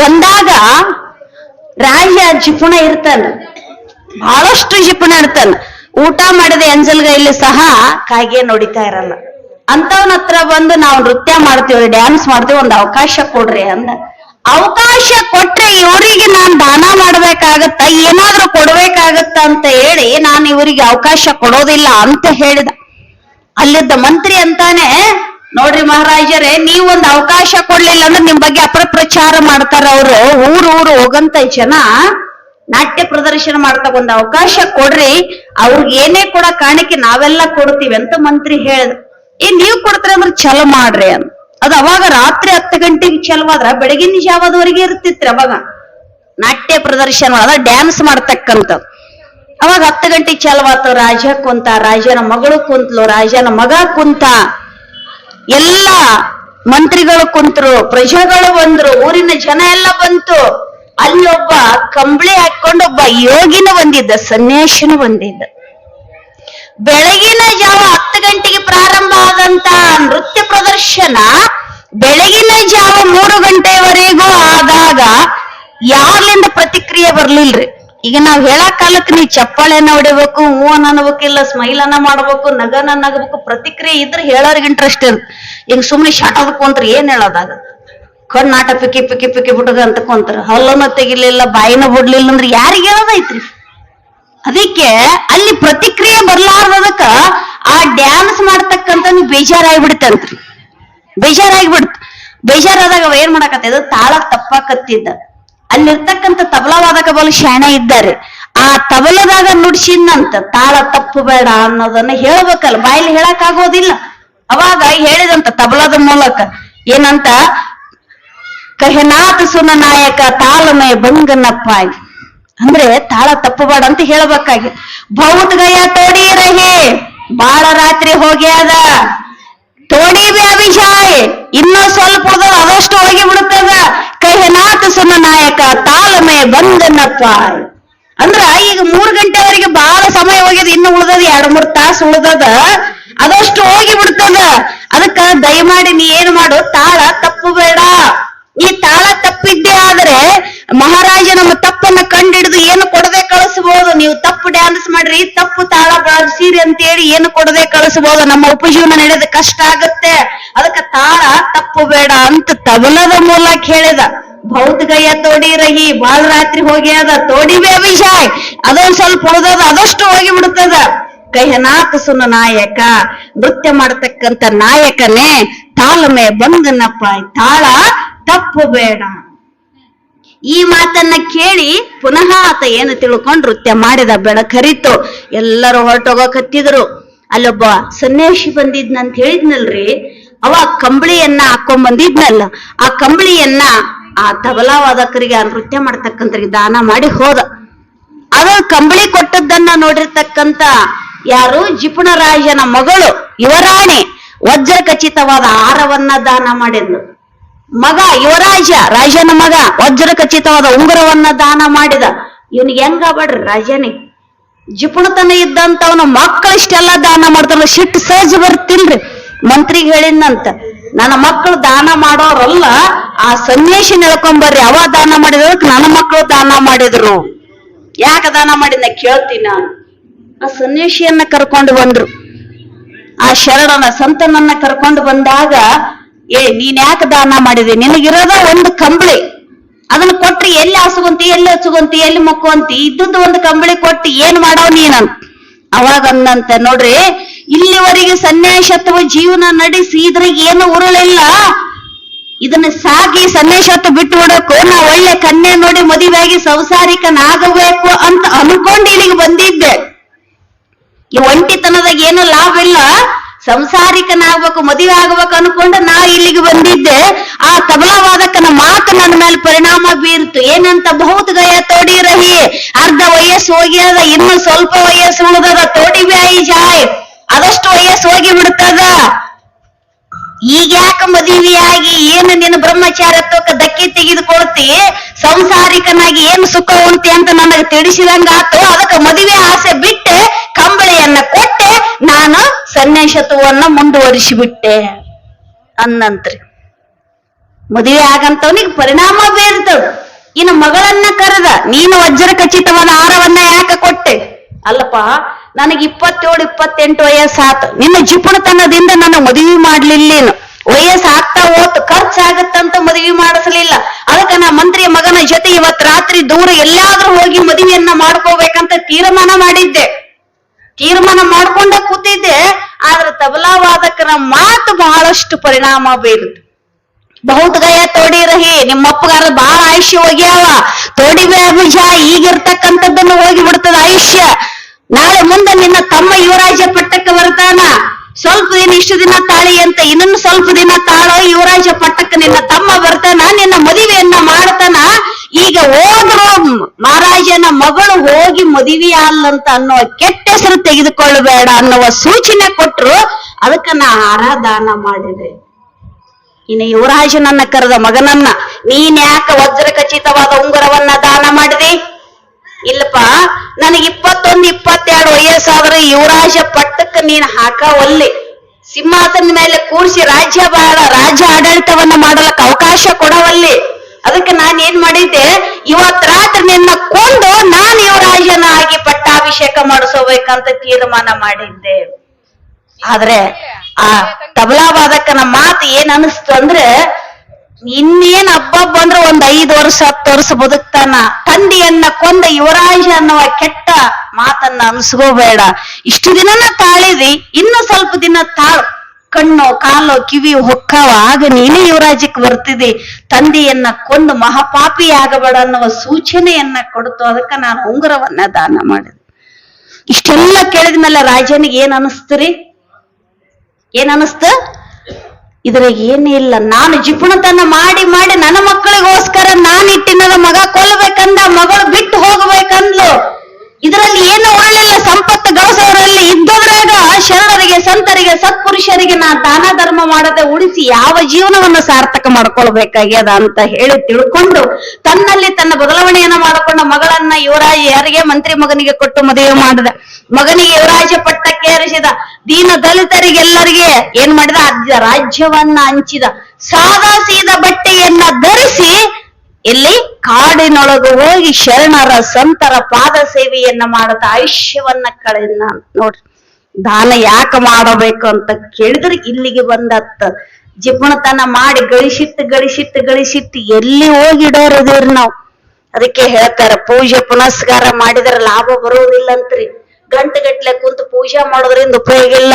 ಬಂದಾಗ ರಾಜ ಜಿಪುಣ ಇರ್ತಾನ ಬಹಳಷ್ಟು ಜಿಪುಣ ಇರ್ತಾನ. ಊಟ ಮಾಡಿದ ಎಂಜಲ್ಗೈಲಿ ಸಹ ಕಾಗೆ ನೋಡಿತಾ ಇರಲ್ಲ. ಅಂತವನ ಹತ್ರ ಬಂದು ನಾವು ನೃತ್ಯ ಮಾಡ್ತೀವಿ ಡ್ಯಾನ್ಸ್ ಮಾಡ್ತೀವಿ, ಒಂದು ಅವಕಾಶ ಕೊಡ್ರಿ ಅಂದ. ಅವಕಾಶ ಕೊಟ್ರೆ ಇವರಿಗೆ ನಾನ್ ದಾನ ಮಾಡ್ಬೇಕಾಗತ್ತ, ಏನಾದ್ರೂ ಕೊಡ್ಬೇಕಾಗತ್ತ ಅಂತ ಹೇಳಿ ನಾನು ಇವರಿಗೆ ಅವಕಾಶ ಕೊಡೋದಿಲ್ಲ ಅಂತ ಹೇಳಿದ. ಅಲ್ಲಿದ್ದ ಮಂತ್ರಿ ಅಂತಾನೆ, ನೋಡ್ರಿ ಮಹಾರಾಜರೇ, ನೀವು ಒಂದು ಅವಕಾಶ ಕೊಡ್ಲಿಲ್ಲ ಅಂದ್ರೆ ನಿಮ್ ಬಗ್ಗೆ ಅಪಪ್ರಚಾರ ಮಾಡ್ತಾರ ಅವರು. ಊರು ಊರು ಹೋಗಂತ ಜನ ನಾಟ್ಯ ಪ್ರದರ್ಶನ ಮಾಡ್ತಾ ಒಂದು ಅವಕಾಶ ಕೊಡ್ರಿ. ಅವ್ರಿಗೆ ಏನೇ ಕೊಡ ಕಾಣಿಕೆ ನಾವೆಲ್ಲ ಕೊಡ್ತೀವಿ ಅಂತ ಮಂತ್ರಿ ಹೇಳ್ದ, ಏ, ನೀವ್ ಕೊಡ್ತೀರ ಅಂದ್ರೆ ಛಲ ಮಾಡ್ರಿ ಅಂತ ಅದು ಅವಾಗ ರಾತ್ರಿ ಹತ್ತು ಗಂಟೆಗೆ ಚಲವಾದ್ರ ಬೆಳಗಿನ ಜಾವದವರೆಗೆ ಇರ್ತಿತ್ರಿ ಅವಾಗ. ನಾಟ್ಯ ಪ್ರದರ್ಶನ ಅದ ಡ್ಯಾನ್ಸ್ ಮಾಡ್ತಕ್ಕಂತ ಅವಾಗ ಹತ್ತು ಗಂಟೆಗೆ ಚಲವಾತ ರಾಜ ಕುಂತ, ರಾಜನ ಮಗಳು ಕುಂತ್ಲು, ರಾಜನ ಮಗ ಕುಂತ. ಎಲ್ಲ ಮಂತ್ರಿಗಳು ಕುಂತರು, ಪ್ರಜೆಗಳು ಬಂದ್ರು, ಊರಿನ ಜನ ಎಲ್ಲ ಬಂತು. ಅಲ್ಲಿ ಒಬ್ಬ ಕಂಬಳಿ ಹಾಕೊಂಡು ಒಬ್ಬ ಯೋಗಿನ ಬಂದಿದ್ದ, ಸನ್ಯಾಸಿನ ಬಂದಿದ್ದ. ಬೆಳಗಿನ ಜಾವ ಹತ್ತು ಗಂಟೆಗೆ ಪ್ರಾರಂಭ ಆದಂತ ನೃತ್ಯ ಪ್ರದರ್ಶನ ಬೆಳಗಿನ ಜಾವ ಮೂರು ಗಂಟೆವರೆಗೂ ಆದಾಗ ಯಾರ್ಲಿಂದ ಪ್ರತಿಕ್ರಿಯೆ ಬರ್ಲಿಲ್ರಿ? ಈಗ ನಾವ್ ಹೇಳಾ ಕಾಲಕ್ಕೆ ನೀವು ಚಪ್ಪಾಳೆನ ಹೊಡಿಬೇಕು, ಹೂವನ್ನ ಅನ್ಬೇಕು, ಇಲ್ಲ ಸ್ಮೈಲ್ ಅನ್ನ ಮಾಡ್ಬೇಕು ನಗನ ನಗಬೇಕು ಪ್ರತಿಕ್ರಿಯೆ ಇದ್ರೆ ಹೇಳೋರ್ಗೆ ಇಂಟ್ರೆಸ್ಟ್ ಇರ್ ಈಗ ಸುಮ್ಮನೆ ಶಾಟ್ ಕುಂತ್ರೆ ಏನ್ ಹೇಳೋದಾಗ ಕಣ್ಣಾಟ ಪಿಕ್ಕಿ ಪಿಕ್ಕಿ ಪಿಕ್ಕಿ ಬಿಟ್ಟದ ಅಂತ ಕುಂತರ. ಹಲ್ಲನ ತೆಗಿಲಿಲ್ಲ, ಬಾಯಿನ ಬಿಡ್ಲಿಲ್ಲ ಅಂದ್ರೆ ಯಾರಿಗೆ ಹೇಳೋದೈತ್ರಿ? ಅದಕ್ಕೆ ಅಲ್ಲಿ ಪ್ರತಿಕ್ರಿಯೆ ಬರ್ಲಾರ್ದದಕ್ಕ ಆ ಡ್ಯಾನ್ಸ್ ಮಾಡ್ತಕ್ಕಂಥ ಬೇಜಾರಾಗ್ಬಿಡ್ತಂತ್ರಿ ಬೇಜಾರಾಗ್ಬಿಡ್ತ ಬೇಜಾರಾದಾಗ ಅವ ಏನ್ ಮಾಡಕತ್ತಿದ? ತಾಳ ತಪ್ಪಾಕತ್ತಿದ್ದ. ಅಲ್ಲಿರ್ತಕ್ಕಂಥ ತಬಲವಾದಕ ಬಲು ಶಾಣೆ ಇದ್ದಾರೆ. ಆ ತಬಲದಾಗ ನುಡ್ಸಿದ್ನಂತ ತಾಳ ತಪ್ಪು ಬೇಡ ಅನ್ನೋದನ್ನ ಹೇಳ್ಬೇಕಲ್ಲ. ಬಾಯಲ್ಲಿ ಹೇಳಕ್ ಆಗೋದಿಲ್ಲ. ಅವಾಗ ಹೇಳಿದಂತ ತಬಲದ ಮೂಲಕ ಏನಂತ ಕಹನಾಥ ಸುನ ನಾಯಕ ತಾಳಮಯ ಬಂಗನಪ್ಪ ಅಂದ್ರೆ ತಾಳ ತಪ್ಪಬಾಡ ಅಂತ ಹೇಳ್ಬೇಕಾಗಿ. ಭೌತ್ ಗಯ ತೋಡಿ ರಹಿ ಬಾಳ ರಾತ್ರಿ ಹೋಗ್ಯಾದ ತೋಡಿ ಬಿ ಅಭಿಷಾಯ್ ಇನ್ನೂ ಸ್ವಲ್ಪ ಉಳ್ದದ, ಅದಷ್ಟು ಹೋಗಿ ಬಿಡುತ್ತದ. ಕಹನಾಥ ಸುನ ನಾಯಕ ತಾಳಮಯ ಬಂಗನಪ್ಪ ಅಂದ್ರ ಈಗ ಮೂರ್ ಗಂಟೆವರೆಗೆ ಬಹಳ ಸಮಯ ಹೋಗ್ಯದ ಇನ್ನು ಉಳ್ದದ ಎರಡ್ ಮೂರ್ ತಾಸು ಉಳ್ದದ ಅದಷ್ಟು ಹೋಗಿ ಬಿಡ್ತದ. ಅದಕ್ಕ ದಯಮಾಡಿ ನೀ ಏನ್ ಮಾಡು ತಾಳ ತಪ್ಪು ಬೇಡ ಈ ತಾಳ ತಪ್ಪಿದ್ದೇ ಆದ್ರೆ ಮಹಾರಾಜ ನಮ್ಮ ತಪ್ಪನ್ನ ಕಂಡಿಡಿದು ಏನು ಕೊಡದೆ ಕಳಿಸಬಹುದು ನೀವು ತಪ್ಪು ಡ್ಯಾನ್ಸ್ ಮಾಡ್ರಿ, ತಪ್ಪು ತಾಳ ಬಳಸಿರಿ ಅಂತೇಳಿ ಏನು ಕೊಡದೆ ಕಳಿಸಬಹುದು ನಮ್ಮ ಉಪಜೀವನ ನಡೆಯೋದು ಕಷ್ಟ ಆಗತ್ತೆ. ಅದಕ್ಕೆ ತಾಳ ತಪ್ಪು ಬೇಡ ಅಂತ ತಬಲದ ಮೂಲಕ ಹೇಳಿದ. ಭೌತಗಯ್ಯ ತೋಡಿ ರಹಿ, ಬಾಳ ರಾತ್ರಿ ಹೋಗಿ ಅದ. ತೋಡಿಬೇ ಅಭಿಷಾಯ್ ಅದೊಂದ್ ಸ್ವಲ್ಪ ಉಳ್ದದ, ಅದಷ್ಟು ಹೋಗಿ ಬಿಡ್ತದ. ಸುನ ನಾಯಕ, ನೃತ್ಯ ಮಾಡತಕ್ಕಂತ ನಾಯಕನೇ ತಾಳ್ಮೆ ಬಂದನಪ್ಪ. ತಾಳ ತಪ್ಪು ಬೇಡ. ಈ ಮಾತನ್ನ ಕೇಳಿ ಪುನಃ ಆತ ಏನು ತಿಳ್ಕೊಂಡು ನೃತ್ಯ ಮಾಡಿದ ಬೆಳಕರಿತು ಎಲ್ಲರೂ ಹೊರಟೋಗಕತ್ತಿದ್ರು ಅಲ್ಲೊಬ್ಬ ಸನ್ಯಾಸಿ ಬಂದಿದ್ನಂತ ಹೇಳಿದ್ನಲ್ರಿ? ಅವ ಕಂಬಳಿಯನ್ನ ಹಾಕೊಂಡ್ ಬಂದಿದ್ನಲ್ಲ. ಆ ಕಂಬಳಿಯನ್ನ ಆ ತಬಲಾವಾದಕರಿಗೆ ಆ ನೃತ್ಯ ಮಾಡ್ತಕ್ಕಂಥವ್ರಿಗೆ ದಾನ ಮಾಡಿ ಹೋದ. ಅದ ಕಂಬಳಿ ಕೊಟ್ಟದ್ದನ್ನ ನೋಡಿರ್ತಕ್ಕಂತ ಯಾರು? ಜಿಪುಣರಾಜನ ಮಗಳು ಯುವರಾಣಿ. ವಜ್ರ ಖಚಿತವಾದ ಆಹಾರವನ್ನ ದಾನ ಮಾಡಿದ್ಲು. ಮಗ, ಯುವರಾಜ, ರಾಜನ ಮಗ ವಜ್ರ ಖಚಿತವಾದ ಉಂಗುರವನ್ನ ದಾನ ಮಾಡಿದ. ಇವನಿಗೆ ಹೆಂಗ ಬಡ್ರಿ ರಾಜನೇ? ಜಿಪುಣತನ ಇದ್ದಂತವನ ಮಕ್ಕಳು ಇಷ್ಟೆಲ್ಲ ದಾನ ಮಾಡ್ತಾರ ಶಿಟ್ ಸಹಜ ಬರ್ತಿಲ್ರಿ. ಮಂತ್ರಿಗೆ ಹೇಳಿದ್ನಂತ, ನನ್ನ ಮಕ್ಕಳು ದಾನ ಮಾಡೋರಲ್ಲ, ಆ ಸನ್ಯಾಸಿ ನೆಳ್ಕೊಂಬರ್ರಿ, ಅವ ದಾನ ಮಾಡಿದ್ರಕ್ ನನ್ನ ಮಕ್ಕಳು ದಾನ ಮಾಡಿದ್ರು. ಯಾಕ ದಾನ ಮಾಡಿದ ಕೇಳ್ತೀನಿ ನಾನು. ಆ ಸನ್ಯಾಸಿಯನ್ನ ಕರ್ಕೊಂಡು ಬಂದ್ರು. ಆ ಶರಣನ ಸಂತನನ್ನ ಕರ್ಕೊಂಡು ಬಂದಾಗ ಏ, ನೀನ್ ಯಾಕೆ ದಾನ ಮಾಡಿದೆ? ನಿನಗಿರೋದ ಒಂದು ಕಂಬಳಿ. ಅದನ್ನ ಕೊಟ್ರಿ ಎಲ್ಲಿ ಹಸುಗಂತಿ, ಎಲ್ಲಿ ಹಚ್ಚುಗಂತಿ, ಎಲ್ಲಿ ಮಕ್ಕುವಂತಿ ಇದ್ದದ್ದು ಒಂದು ಕಂಬಳಿ ಕೊಟ್ಟು ಏನ್ ಮಾಡವ್ ನೀನಂತ ಅವಾಗ ಅಂದಂತೆ ನೋಡ್ರಿ, ಇಲ್ಲಿವರೆಗೆ ಸನ್ಯಾಸತ್ವ ಜೀವನ ನಡೆಸಿ ಇದ್ರಾಗ ಏನು ಉರುಳಿಲ್ಲ. ಇದನ್ನ ಸಾಕಿ ಸನ್ಯಾಸತ್ವ ಬಿಟ್ಟು ಬಿಡಬೇಕು ನಾ ಒಳ್ಳೆ ಕನ್ಯೆ ನೋಡಿ ಮದುವೆಯಾಗಿ ಸಂಸಾರಿಕನಾಗಬೇಕು ಅಂತ ಅನ್ಕೊಂಡು ಇಲ್ಲಿಗೆ ಬಂದಿದ್ದೆ. ಈ ಒಂಟಿತನದಾಗ ಏನು ಲಾಭ ಇಲ್ಲ. ಸಂಸಾರಿಕನಾಗ್ಬೇಕು ಮದುವೆ ಆಗ್ಬೇಕು ಅನ್ಕೊಂಡು ನಾ ಇಲ್ಲಿಗೆ ಬಂದಿದ್ದೆ. ಆ ತಬಲಾವಾದಕನ ಮಾತು ನನ್ನ ಮೇಲೆ ಪರಿಣಾಮ ಬೀರ್ತು. ಏನಂತ ಬಹುತ್ ಗಯ ತೋಡಿ ರಹಿ ಅರ್ಧ ವಯಸ್ಸು ಹೋಗ್ಯದ ಇನ್ನು ಸ್ವಲ್ಪ ವಯಸ್ಸು ಉಳಿದದ ತೋಡಿ ಬಾಯಿ ಜಾಯ್. ಅದಷ್ಟು ವಯಸ್ಸು ಹೋಗಿ ಬಿಡ್ತದ? ಈಗ ಯಾಕ ಮದುವೆಯಾಗಿ? ಏನು ನಿನ್ನ ಬ್ರಹ್ಮಚಾರತ್ವಕ್ಕೆ ಧಕ್ಕೆ ತೆಗೆದುಕೊಳ್ತಿ? ಸಂಸಾರಿಕನಾಗಿ ಏನು ಸುಖ ಉಂಟಿ ಅಂತ ನನಗೆ ತಿಳಿಸಿದಂಗಾತು, ಅದಕ್ಕೆ ಮದುವೆ ಆಸೆ ಬಿಟ್ಟೆ. ಕಂಬಳಿಯನ್ನ ಕೊಟ್ಟೆ ನಾನು ಸನ್ಯಾಸತ್ವವನ್ನ ಮುಂದುವರಿಸಿಬಿಟ್ಟೆ. ಅನ್ನಂತ್ರಿ ಮದುವೆ ಆಗಂತವನಿಗೆ ಪರಿಣಾಮ ಬೀರ್ತವ್ ಇನ್ನು ಮಗಳನ್ನ ಕರೆದ, ನೀನು ವಜ್ರ ಖಚಿತವಾದ ಆರವನ್ನ ಯಾಕೆ ಕೊಟ್ಟೆ? ಅಲ್ಲಪ್ಪ, ನನಗೆ ಇಪ್ಪತ್ತೇಳು, ಇಪ್ಪತ್ತೆಂಟು ವಯಸ್ಸಾತು. ನಿನ್ನ ಜಿಪುಣತನದಿಂದ ನನ್ನ ಮದುವೆ ಮಾಡ್ಲಿಲ್ಲೇನು? ವಯಸ್ಸು ಆಗ್ತಾ ಹೋತು, ಖರ್ಚಾಗತ್ತಂತ ಮದುವೆ ಮಾಡಿಸ್ಲಿಲ್ಲ. ಅದಕ್ಕೆ ನಾ ಮಂತ್ರಿಯ ಮಗನ ಜೊತೆ ಇವತ್ ರಾತ್ರಿ ದೂರ ಎಲ್ಲಾದ್ರೂ ಹೋಗಿ ಮದುವೆಯನ್ನ ಮಾಡ್ಕೋಬೇಕಂತ ತೀರ್ಮಾನ ಮಾಡಿದ್ದೆ. ತೀರ್ಮಾನ ಮಾಡ್ಕೊಂಡ ಕೂತಿದ್ದೆ, ಆದ್ರೆ ತಬಲಾವಾದಕನ ಮಾತು ಬಹಳಷ್ಟು ಪರಿಣಾಮ ಬೀರುತ್ತೆ ಬಹುತ್ ಗಯ ತೋಡಿ ರಹಿ, ನಿಮ್ಮ ಅಪ್ಪಗಾರ ಬಹಳ ಆಯುಷ್ಯ ಹೋಗ್ಯಾವ ತೋಡಿ ಅಭಿಜ ಈಗಿರ್ತಕ್ಕಂಥದ್ದನ್ನು ಹೋಗಿ ಬಿಡ್ತದ ಆಯುಷ್ಯ. ನಾಳೆ ಮುಂದೆ ನಿನ್ನ ತಮ್ಮ ಯುವರಾಜ ಪಟ್ಟಕ್ಕೆ ಬರ್ತಾನ. ಸ್ವಲ್ಪ ದಿನ ಇಷ್ಟು ದಿನ ತಾಳಿ ಅಂತ ಇನ್ನೊಂದು ಸ್ವಲ್ಪ ದಿನ ತಾಳೋ ಯುವರಾಜ ಪಟ್ಟಕ್ಕೆ ನಿನ್ನ ತಮ್ಮ ಬರ್ತಾನ, ನಿನ್ನ ಮದುವೆಯನ್ನ ಮಾಡ್ತಾನ. ಈಗ ಹೋದ್ರು ಮಹಾರಾಜನ ಮಗಳು ಹೋಗಿ ಮದುವೆ ಅಲ್ಲಂತ ಅನ್ನೋ ಕೆಟ್ಟ ಹೆಸರು ತೆಗೆದುಕೊಳ್ಳಬೇಡ ಅನ್ನುವ ಸೂಚನೆ ಕೊಟ್ಟರು ಅದಕ್ಕ ನಾ ಆರಾಧಾನ ಮಾಡಿದೆ. ಇನ್ನು ಯುವರಾಜನನ್ನ ಕರೆದ ಮಗನನ್ನ, ನೀನ್ ಯಾಕ ವಜ್ರ ಖಚಿತವಾದ ಉಂಗುರವನ್ನ ದಾನ ಮಾಡಿದಿ? ಇಲ್ಲಪ್ಪ, ನನಗೆ ಇಪ್ಪತ್ತೊಂದು, ಇಪ್ಪತ್ತೆರಡು ವಯಸ್ಸಾದ್ರೆ ಯುವರಾಜ ಪಟ್ಟಕ್ಕ ನೀನ್ ಹಾಕ ಒಲ್ಲಿ. ಸಿಂಹಾಸನ ಮೇಲೆ ಕೂರಿಸಿ ರಾಜ್ಯ ರಾಜ್ಯ ಆಡಳಿತವನ್ನ ಮಾಡಲಕ್ಕ ಅವಕಾಶ ಕೊಡವಲ್ಲಿ. ಅದಕ್ಕೆ ನಾನ್ ಏನ್ ಮಾಡಿದ್ದೆ? ಇವತ್ ರಾತ್ರಿ ನಿನ್ನ ಕೊಂದು ನಾನು ಯುವರಾಜನ ಆಗಿ ಪಟ್ಟಾಭಿಷೇಕ ಮಾಡಿಸೋಬೇಕಂತ ತೀರ್ಮಾನ ಮಾಡಿದ್ದೆ. ಆದ್ರೆ ಆ ತಬಲಾವಾದಕನ ಮಾತು ಏನ್ ಅನಿಸ್ತು ಅಂದ್ರೆ, ಇನ್ನೇನ್ ಹಬ್ಬ ಬಂದ್ರೆ ಒಂದ್ ಐದು ವರ್ಷ, ಹತ್ತು ವರ್ಷ ಬದುಕ್ತಾನ. ತಂದೆಯನ್ನ ಕೊಂದ ಯುವರಾಜ ಅನ್ನುವ ಕೆಟ್ಟ ಮಾತನ್ನ ಅನ್ಸ್ಕೋಬೇಡ. ಇಷ್ಟು ದಿನನ ತಾಳಿದಿ, ಇನ್ನು ಸ್ವಲ್ಪ ದಿನ ತಾಳು. ಕಣ್ಣು ಕಾಲು ಕಿವಿ ಹೊಕ್ಕವ ಆಗ ನೀನೇ ಯುವರಾಜಕ್ಕೆ ಬರ್ತಿದೆ ತಂದೆಯನ್ನ ಕೊಂದು ಮಹಾಪಾಪಿ ಆಗಬೇಡ ಅನ್ನುವ ಸೂಚನೆಯನ್ನ ಕೊಡ್ತು. ಅದಕ್ಕೆ ನಾನು ಉಂಗುರವನ್ನ ದಾನ ಮಾಡಿದೆ. ಇಷ್ಟೆಲ್ಲ ಕೇಳಿದ ಮೇಲೆ ರಾಜನಿಗೆ ಏನ್ ಏನ ಏನ್ ಅನಿಸ್ತ? ಇದ್ರಾಗ ಏನಿಲ್ಲ ನಾನು ಜಿಪುಣತನ ಮಾಡಿ ಮಾಡಿ ನನ್ನ ಮಕ್ಕಳಿಗೋಸ್ಕರ ನಾನು ಇಟ್ಟಿನ ಮಗ ಕೊಲ್ಬೇಕಂದ ಮಗಳು ಬಿಟ್ಟು ಹೋಗ್ಬೇಕಂದ್ಲು. ಇದರಲ್ಲಿ ಏನು ಒಳ್ಳೆಲ್ಲ ಸಂಪತ್ತು ಗಳಿಸೋರಲ್ಲಿ ಇದ್ದವರಾಗ ಶರಣರಿಗೆ, ಸಂತರಿಗೆ, ಸತ್ಪುರುಷರಿಗೆ ನಾ ದಾನ ಧರ್ಮ ಮಾಡದೆ ಉಳಿಸಿ ಯಾವ ಜೀವನವನ್ನು ಸಾರ್ಥಕ ಮಾಡ್ಕೊಳ್ಬೇಕಾಗ್ಯದ ಅಂತ ಹೇಳಿ ತಿಳ್ಕೊಂಡು ತನ್ನಲ್ಲಿ ತನ್ನ ಬದಲಾವಣೆಯನ್ನ ಮಾಡಿಕೊಂಡ ಮಗಳನ್ನ ಯುವರಾಜ ಯಾರಿಗೆ ಮಂತ್ರಿ ಮಗನಿಗೆ ಕೊಟ್ಟು ಮದುವೆ ಮಾಡಿದ. ಮಗನಿಗೆ ಯುವರಾಜ ಪಟ್ಟಕ್ಕೆ ಏರಿಸಿದ. ದೀನ ದಲಿತರಿಗೆಲ್ಲರಿಗೆ ಏನ್ ಮಾಡಿದ? ರಾಜ್ಯವನ್ನ ಹಂಚಿದ. ಸಾದಾ ಸೀದ ಬಟ್ಟೆಯನ್ನ ಧರಿಸಿ ಇಲ್ಲಿ ಕಾಡಿನೊಳಗೆ ಹೋಗಿ ಶರಣರ ಸಂತರ ಪಾದ ಸೇವೆಯನ್ನ ಮಾಡುತ್ತ ಆಯುಷ್ಯವನ್ನ ಕಳೆದ ನೋಡ್ರಿ. ದಾನ ಯಾಕೆ ಮಾಡಬೇಕು ಅಂತ ಕೇಳಿದ್ರೆ ಇಲ್ಲಿಗೆ ಬಂದತ್ತ. ಜಿಪುಣತನ ಮಾಡಿ ಗಳಿಸಿಟ್ಟು ಗಳಿಸಿಟ್ಟು ಗಳಿಸಿಟ್ಟು ಎಲ್ಲಿ ಹೋಗಿಡೋರದಿವ್ರಿ ನಾವು? ಅದಕ್ಕೆ ಹೇಳ್ತಾರ, ಪೂಜೆ ಪುನಸ್ಕಾರ ಮಾಡಿದ್ರೆ ಲಾಭ ಬರುವುದಿಲ್ಲ ಅಂತ್ರಿ ಗಂಟೆಗಟ್ಲೆ ಕುಂತು ಪೂಜೆ ಮಾಡೋದ್ರಿಂದ ಉಪಯೋಗ ಇಲ್ಲ.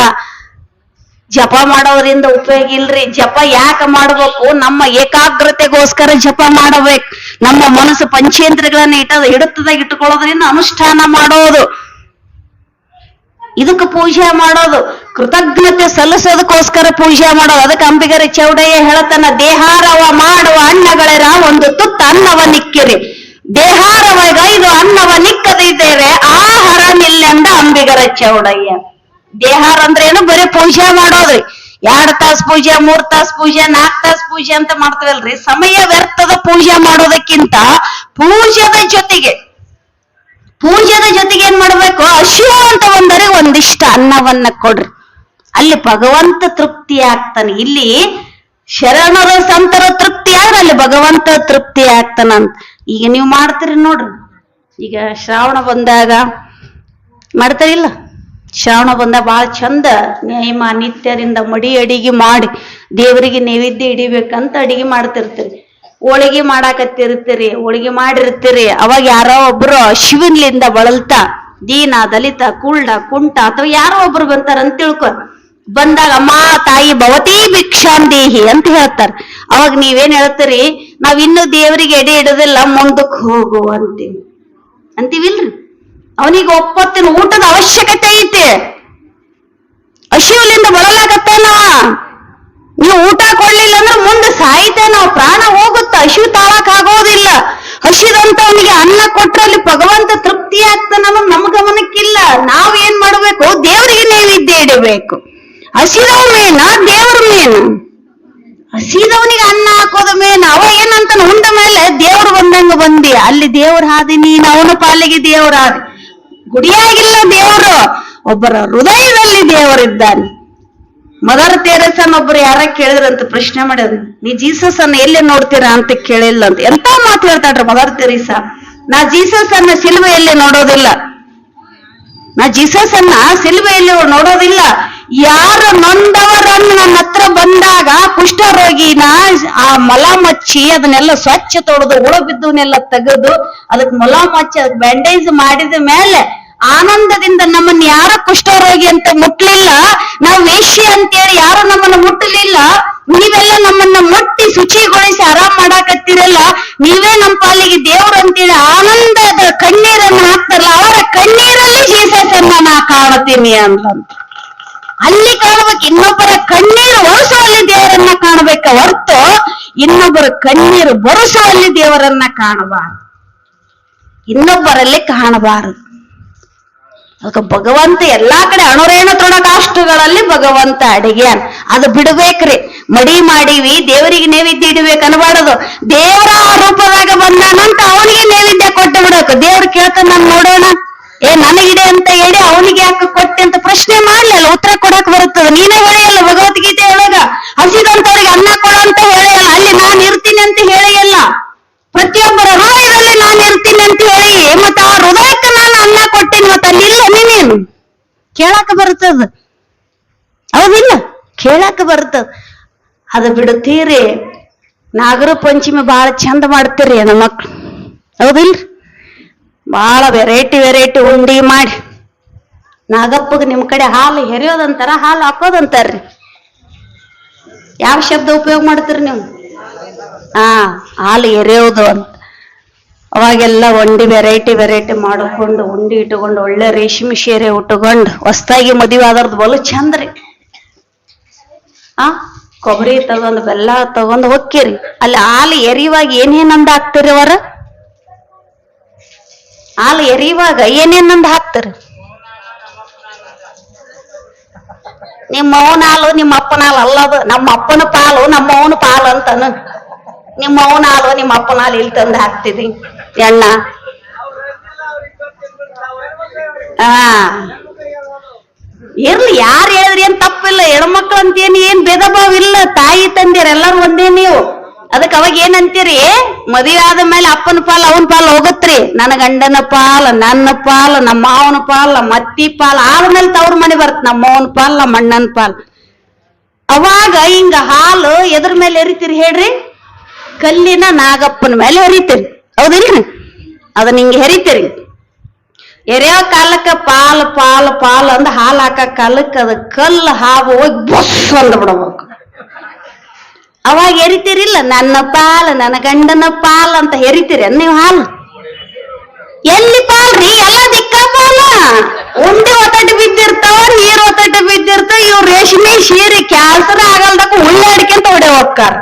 ಜಪ ಮಾಡೋದ್ರಿಂದ ಉಪಯೋಗ ಇಲ್ರಿ. ಜಪ ಯಾಕ ಮಾಡ್ಬೇಕು? ನಮ್ಮ ಏಕಾಗ್ರತೆಗೋಸ್ಕರ ಜಪ ಮಾಡಬೇಕು. ನಮ್ಮ ಮನಸ್ಸು ಪಂಚೇಂದ್ರಗಳನ್ನ ಇಟ್ಟ ಹಿಡಿತದಾಗ ಇಟ್ಕೊಳ್ಳೋದ್ರಿಂದ ಅನುಷ್ಠಾನ ಮಾಡೋದು. ಇದಕ್ಕ ಪೂಜೆ ಮಾಡೋದು. ಕೃತಜ್ಞತೆ ಸಲ್ಲಿಸೋದಕ್ಕೋಸ್ಕರ ಪೂಜೆ ಮಾಡೋದು. ಅದಕ್ಕೆ ಅಂಬಿಗರ ಚೌಡಯ್ಯ ಹೇಳತನ ದೇಹಾರವ ಮಾಡುವ ಅನ್ನಗಳೆರ ಒಂದು ತುತ್ತ ಅನ್ನವ ನಿಕ್ಕಿರಿ. ದೇಹಾರವಗೈದು ಅನ್ನವ ನಿಕ್ಕದಿದ್ದೇವೆ. ಆಹಾರ ನಿಲ್ಲೆಂದ ಅಂಬಿಗರ ಚೌಡಯ್ಯ. ದೇಹಾರ ಏನು? ಬರೀ ಪೂಜೆ ಮಾಡೋದ್ರಿ. ಎರಡ್ ತಾಸ್ ಪೂಜೆ, ಮೂರ್ ತಾಸ್ ಪೂಜೆ ನಾಲ್ಕ್ ತಾಸ್ ಪೂಜೆ ಅಂತ ಮಾಡ್ತೇವಲ್ರಿ. ಸಮಯ ವ್ಯರ್ಥದ ಪೂಜೆ ಮಾಡೋದಕ್ಕಿಂತ ಪೂಜೆದ ಜೊತೆಗೆ ಪೂಜೆದ ಜೊತೆಗೆ ಏನ್ ಮಾಡ್ಬೇಕು? ಹಸಿವು ಅಂತ ಒಂದರೆ ಒಂದಿಷ್ಟ ಅನ್ನವನ್ನ ಕೊಡ್ರಿ. ಅಲ್ಲಿ ಭಗವಂತ ತೃಪ್ತಿ ಆಗ್ತಾನೆ. ಇಲ್ಲಿ ಶರಣರ ಸಂತರ ತೃಪ್ತಿ ಆದ್ರೆ ಅಲ್ಲಿ ಭಗವಂತ ತೃಪ್ತಿ ಆಗ್ತಾನಂತ. ಈಗ ನೀವು ಮಾಡ್ತೀರಿ ನೋಡ್ರಿ. ಈಗ ಶ್ರಾವಣ ಬಂದಾಗ ಮಾಡ್ತಾರಿಲ್ಲ ಶ್ರಾವಣ ಬಂದ ಬಹಳ ಚಂದ ನೇಮ ನಿತ್ಯರಿಂದ ಮಡಿ ಅಡಿಗೆ ಮಾಡಿ ದೇವರಿಗೆ ನೈವೇದ್ಯ ಹಿಡಿಬೇಕಂತ ಅಡಿಗೆ ಮಾಡ್ತಿರ್ತೀರಿ. ಹೋಳಿಗೆ ಮಾಡಾಕತ್ತಿರ್ತೀರಿ, ಹೋಳಿಗೆ ಮಾಡಿರ್ತೀರಿ. ಅವಾಗ ಯಾರೋ ಒಬ್ರು ಶಿವನ್ಲಿಂದ ಬಳಲ್ತಾ, ದೀನ, ದಲಿತ ಕುಳ್ಳ ಕುಂಟ ಅಥವಾ ಯಾರೋ ಒಬ್ರು ಬಂತಾರ ಅಂತ ತಿಳ್ಕೊ. ಬಂದಾಗ ಅಮ್ಮ, ತಾಯಿ, ಭವತಿ ಭಿಕ್ಷಾಂದೇಹಿ ಅಂತ ಹೇಳ್ತಾರ. ಅವಾಗ ನೀವೇನ್ ಹೇಳ್ತೀರಿ ನಾವ್ ಇನ್ನು ದೇವರಿಗೆ ಎಡೆ ಇಡೋದಿಲ್ಲ, ಮುಂದಕ್ಕೆ ಹೋಗು ಅಂತೀವಿ. ಅಂತೀವಿಲ್ರಿ? ಅವನಿಗೆ ಒಪ್ಪತ್ತಿನ ಊಟದ ಅವಶ್ಯಕತೆ ಐತಿ. ಹಸಿವಲಿಂದ ಬಳಲಾಗತ್ತೇನ ನೀವು ಊಟ ಕೊಡ್ಲಿಲ್ಲ ಅಂದ್ರೆ ಮುಂದೆ ಸಾಯ್ತೇನೋ ಪ್ರಾಣ ಹೋಗುತ್ತ. ಹಸಿವು ತಾಳಕ್ ಆಗೋದಿಲ್ಲ. ಹಸಿದಂತ ಅವನಿಗೆ ಅನ್ನ ಕೊಟ್ರಲ್ಲಿ ಭಗವಂತ ತೃಪ್ತಿ ಆಗ್ತಾನ ನಮ್ ಗಮನಕ್ಕಿಲ್ಲ. ನಾವ್ ಏನ್ ಮಾಡ್ಬೇಕು? ದೇವರಿಗೆ ನೈವೇದ್ಯ ಇಡಬೇಕು. ಹಸಿದವ ಮೇನ, ದೇವ್ರ ಮೇನ? ಹಸಿದವನಿಗೆ ಅನ್ನ ಹಾಕೋದ ಮೇನ. ಅವ ಏನಂತ ಉಂಡ ಮೇಲೆ ದೇವ್ರು ಬಂದಂಗ ಬಂದಿ. ಅಲ್ಲಿ ದೇವ್ರ ಹಾದಿ ನೀನ್, ಅವನ ಪಾಲಿಗೆ ದೇವ್ರ ಹಾದಿ. ಗುಡಿಯಾಗಿಲ್ಲ ದೇವರು. ಒಬ್ಬರ ಹೃದಯದಲ್ಲಿ ದೇವರಿದ್ದಾನೆ ಮದರ್ ತೇರಸನ್ ಒಬ್ರು ಯಾರ ಕೇಳಿದ್ರಂತ ಪ್ರಶ್ನೆ ಮಾಡ್ಯಾರ ನೀ ಜೀಸಸ್ ಅನ್ನ ಎಲ್ಲಿ ನೋಡ್ತೀರಾ ಅಂತ ಕೇಳಿಲ್ಲ ಅಂತ. ಎಂತ ಮಾತು ಹೇಳ್ತಾಡ್ರಿ ಮದರ್ ತೆರೇಸಾ? ನಾ ಜೀಸಸ್ ಅನ್ನ ಸಿಲ್ವೆಯಲ್ಲಿ ನೋಡೋದಿಲ್ಲ. ನಾ ಜೀಸಸ್ ಅನ್ನ ಸಿಲ್ವೆಯಲ್ಲಿ ನೋಡೋದಿಲ್ಲ. ಯಾರು ನೊಂದವರನ್ನು ನನ್ನ ಹತ್ರ ಬಂದಾಗ ಕುಷ್ಠರೋಗಿನ ಆ ಮೊಲ ಮಚ್ಚಿ ಅದನ್ನೆಲ್ಲ ಸ್ವಚ್ಛ ತೊಳೆದು ಹುಳ ಬಿದ್ದವನ್ನೆಲ್ಲ ತೆಗೆದು ಅದಕ್ಕೆ ಮೊಲ ಮಚ್ಚಿ ಅದಕ್ಕೆ ಬ್ಯಾಂಡೇಜ್ ಮಾಡಿದ ಮೇಲೆ ಆನಂದದಿಂದ ನಮ್ಮನ್ನ ಯಾರ ಕುಷ್ಠರೋಗಿ ಅಂತ ಮುಟ್ಲಿಲ್ಲ, ನಾವು ವೇಶ್ಯ ಅಂತೇಳಿ ಯಾರು ನಮ್ಮನ್ನ ಮುಟ್ಟಲಿಲ್ಲ ನೀವೆಲ್ಲ ನಮ್ಮನ್ನ ಮುಟ್ಟಿ ಶುಚಿಗೊಳಿಸಿ ಆರಾಮ್ ಮಾಡಾಕತ್ತೀರಲ್ಲ, ನೀವೇ ನಮ್ಮ ಪಾಲಿಗೆ ದೇವ್ರು ಅಂತೇಳಿ ಆನಂದದ ಕಣ್ಣೀರನ್ನ ಹಾಕ್ತಾರಲ್ಲ, ಅವರ ಕಣ್ಣೀರಲ್ಲಿ ಜೀಸಸ್ ಅನ್ನ ನಾ ಕಾಣುತ್ತೀನಿ ಅಂದ್ರಂತ. ಅಲ್ಲಿ ಕಾಣ್ಬೇಕು, ಇನ್ನೊಬ್ಬರ ಕಣ್ಣೀರು ಒರೆಸುವಲ್ಲಿ ದೇವರನ್ನ ಕಾಣಬೇಕ ಹೊರ್ತು ಇನ್ನೊಬ್ಬರ ಕಣ್ಣೀರು ಬರೆಸುವಲ್ಲಿ ದೇವರನ್ನ ಕಾಣಬಾರದು. ಇನ್ನೊಬ್ಬರಲ್ಲಿ ಕಾಣಬಾರದು. ಅದಕ್ಕೆ ಭಗವಂತ ಎಲ್ಲಾ ಕಡೆ ಅಣುರೇಣ ತೃಣಕಾಷ್ಟಗಳಲ್ಲಿ ಭಗವಂತ ಅಡಿಗ್ಯಾನ ಅದು ಬಿಡ್ಬೇಕ್ರಿ. ಮಡಿ ಮಾಡೀವಿ, ದೇವರಿಗೆ ನೈವೇದ್ಯ ಇಡಬೇಕು ಅನ್ಬಾರದು. ದೇವರ ರೂಪದಾಗ ಬಂದಾನಂತ ಅವನಿಗೆ ನೈವೇದ್ಯ ಕೊಟ್ಟು ಬಿಡಬೇಕು ದೇವ್ರು ಕೇಳ್ತಾನ, ನಾನು ನೋಡೋಣ. ಏ, ನನಗಿದೆ ಅಂತ ಹೇಳಿ ಅವನಿಗೆ ಯಾಕೆ ಕೊಟ್ಟೆ ಅಂತ ಪ್ರಶ್ನೆ ಮಾಡ್ಲಿಲ್ಲ. ಉತ್ತರ ಕೊಡಕ್ ಬರುತ್ತದೆ. ನೀನೇ ಹೇಳಿಯಲ್ಲ ಭಗವದ್ಗೀತೆ ಒಳಗ. ಹಸಿದಂತವ್ರಿಗೆ ಅನ್ನ ಕೊಡು ಅಂತ ಹೇಳಿಯಲ್ಲ ಅಲ್ಲಿ ನಾನು ಇರ್ತೀನಿ ಅಂತ ಹೇಳಿಯಲ್ಲ ಪ್ರತಿಯೊಬ್ಬರ ಹೃದಯದಲ್ಲಿ ನಾನು ಇರ್ತೀನಿ ಅಂತ ಹೇಳಿ, ಮತ್ತೆ ಆ ಹೃದಯಕ್ಕೆ ನಾನು ಅನ್ನ ಕೊಟ್ಟೇನಿ ಮತ್ತ ಅಲ್ಲಿ ಇಲ್ಲ ನೀನೇನು? ಕೇಳಾಕ ಬರ್ತದ ಹೌದಿಲ್ಲ? ಕೇಳಾಕ ಬರ್ತದ ಅದು ಬಿಡುತ್ತೀರಿ. ನಾಗರ ಪಂಚಮಿ ಬಹಳ ಚಂದ ಮಾಡ್ತೀರಿ ನಮ್ಮ ಮಕ್ಳು. ಹೌದಿಲ್ರಿ? ಬಹಳ ವೆರೈಟಿ ವೆರೈಟಿ ಉಂಡಿ ಮಾಡಿ. ನಾಗಪ್ಪಗೆ ನಿಮ್ ಕಡೆ ಹಾಲು ಹೆರಿಯೋದಂತಾರ, ಹಾಲು ಹಾಕೋದಂತಾರ್ರಿ. ಯಾವ ಶಬ್ದ ಉಪಯೋಗ ಮಾಡ್ತೀರಿ ನೀವು? ಹಾ ಹಾಲು ಎರೆಯೋದು ಅಂತ. ಅವಾಗೆಲ್ಲ ಉಂಡಿ ವೆರೈಟಿ ವೆರೈಟಿ ಮಾಡಿಕೊಂಡು ಉಂಡಿ ಇಟ್ಟುಕೊಂಡು ಒಳ್ಳೆ ರೇಷ್ಮೆ ಸೀರೆ ಉಟ್ಟುಕೊಂಡು ಹೊಸ್ದಾಗಿ ಮದುವೆ ಆದ್ರದ್ದು ಬಲು ಚಂದ ರೀ. ಆ, ಕೊಬ್ಬರಿ ತಗೊಂಡು ಬೆಲ್ಲ ತಗೊಂಡು ಹೊಕ್ಕಿರಿ. ಅಲ್ಲಿ ಹಾಲು ಎರಿಯುವಾಗ ಏನೇನಂದ ಹಾಕ್ತಿರಿ ಅವರ? ಹಾಲು ಎರಿಯುವಾಗ ಏನೇನಂದ ಹಾಕ್ತಿರಿ? ನಿಮ್ಮ ಅವನ ಹಾಲು, ನಿಮ್ಮ ಅಪ್ಪನ ಹಾಲು ಅಲ್ಲದು. ನಮ್ಮ ಅಪ್ಪನ ಪಾಲು, ನಮ್ಮ ಅವನ ಪಾಲು ಅಂತಾನು. ನಿಮ್ಮ ಅವನ ಹಾಲು ನಿಮ್ಮ ಅಪ್ಪನ ಹಾಲು ಇಲ್ಲಿ ತಂದು ಹಾಕ್ತಿದಿ? ಎಣ್ಣ. ಇರ್ಲಿ, ಯಾರು ಹೇಳಿದ್ರಿ ಏನ್ ತಪ್ಪಿಲ್ಲ? ಹೆಣ್ಮಕ್ಳು ಅಂತೇನು, ಏನ್ ಏನ್ ಭೇದ ಭಾವ ಇಲ್ಲ ತಾಯಿ ತಂದಿರ ಎಲ್ಲಾರು ಒಂದೇ ನೀವು. ಅದಕ್ಕೆ ಅವಾಗ ಏನಂತೀರಿ ಮದುವೆ ಆದ ಮೇಲೆ ಅಪ್ಪನ ಪಾಲ್, ಅವನ ಪಾಲ್ ಹೋಗತ್ರಿ. ನನ್ನ ಗಂಡನ ಪಾಲ್, ನನ್ನ ಪಾಲ್, ನಮ್ಮ ಮಾವನ ಪಾಲ್, ನಮ್ಮ ಅತ್ತಿ ಪಾಲ್ ಆದ್ಮೇಲೆ ತವ್ರ ಮನೆ ಬರುತ್ತೆ. ನಮ್ಮ ಮಾವನ ಪಾಲ್, ನಮ್ಮ ಅಣ್ಣನ ಪಾಲ್. ಅವಾಗ ಹಿಂಗ ಹಾಲು ಎದ್ರ ಮೇಲೆ ಎರಿತೀರಿ ಹೇಳ್ರಿ? ಕಲ್ಲಿನ ನಾಗಪ್ಪನ ಮೇಲೆ ಎರಿತೀರಿ ಹೌದಿಲ್ರಿ ಅದನ್ನ ಹಿಂಗ ಹೆರಿತೀರಿ. ಎರೆಯೋ ಕಾಲಕ್ಕ ಪಾಲ್ ಪಾಲ್ ಪಾಲ್ ಅಂದ ಹಾಲು ಹಾಕ ಕಾಲಕ್ಕೆ ಅದ ಕಲ್ಲು ಹಾವು ಹೋಗಿ ಬಸ್ ಅಂದ್ ಬಿಡ್ಬೇಕು. ಅವಾಗ ಎರಿತೀರಿಲ್ಲ? ನನ್ನ ಪಾಲ್, ನನ್ನ ಗಂಡನ ಪಾಲ್ ಅಂತ ಹೆರಿತೀರಿ ನೀವು ಹಾಲು? ಎಲ್ಲಿ ಪಾಲ್ರಿ ಎಲ್ಲ ದಿಕ್ಕ ಪಾಲ. ಉಂಡಿ ಒತ್ತಟ್ಟು ಬಿದ್ದಿರ್ತಾವ, ನೀರ್ ಒತ್ತಟ್ಟು ಬಿದ್ದಿರ್ತಾವ ಇವ್ ರೇಷ್ಮೆ ಸೀರೆ ಕ್ಯಾನ್ಸರ್ ಆಗಲ್ದಕ್ಕ ಉಳ್ಳಾಡ್ಕೊಂತ ಹೊಡೆ ಹೋಗ್ತಾರ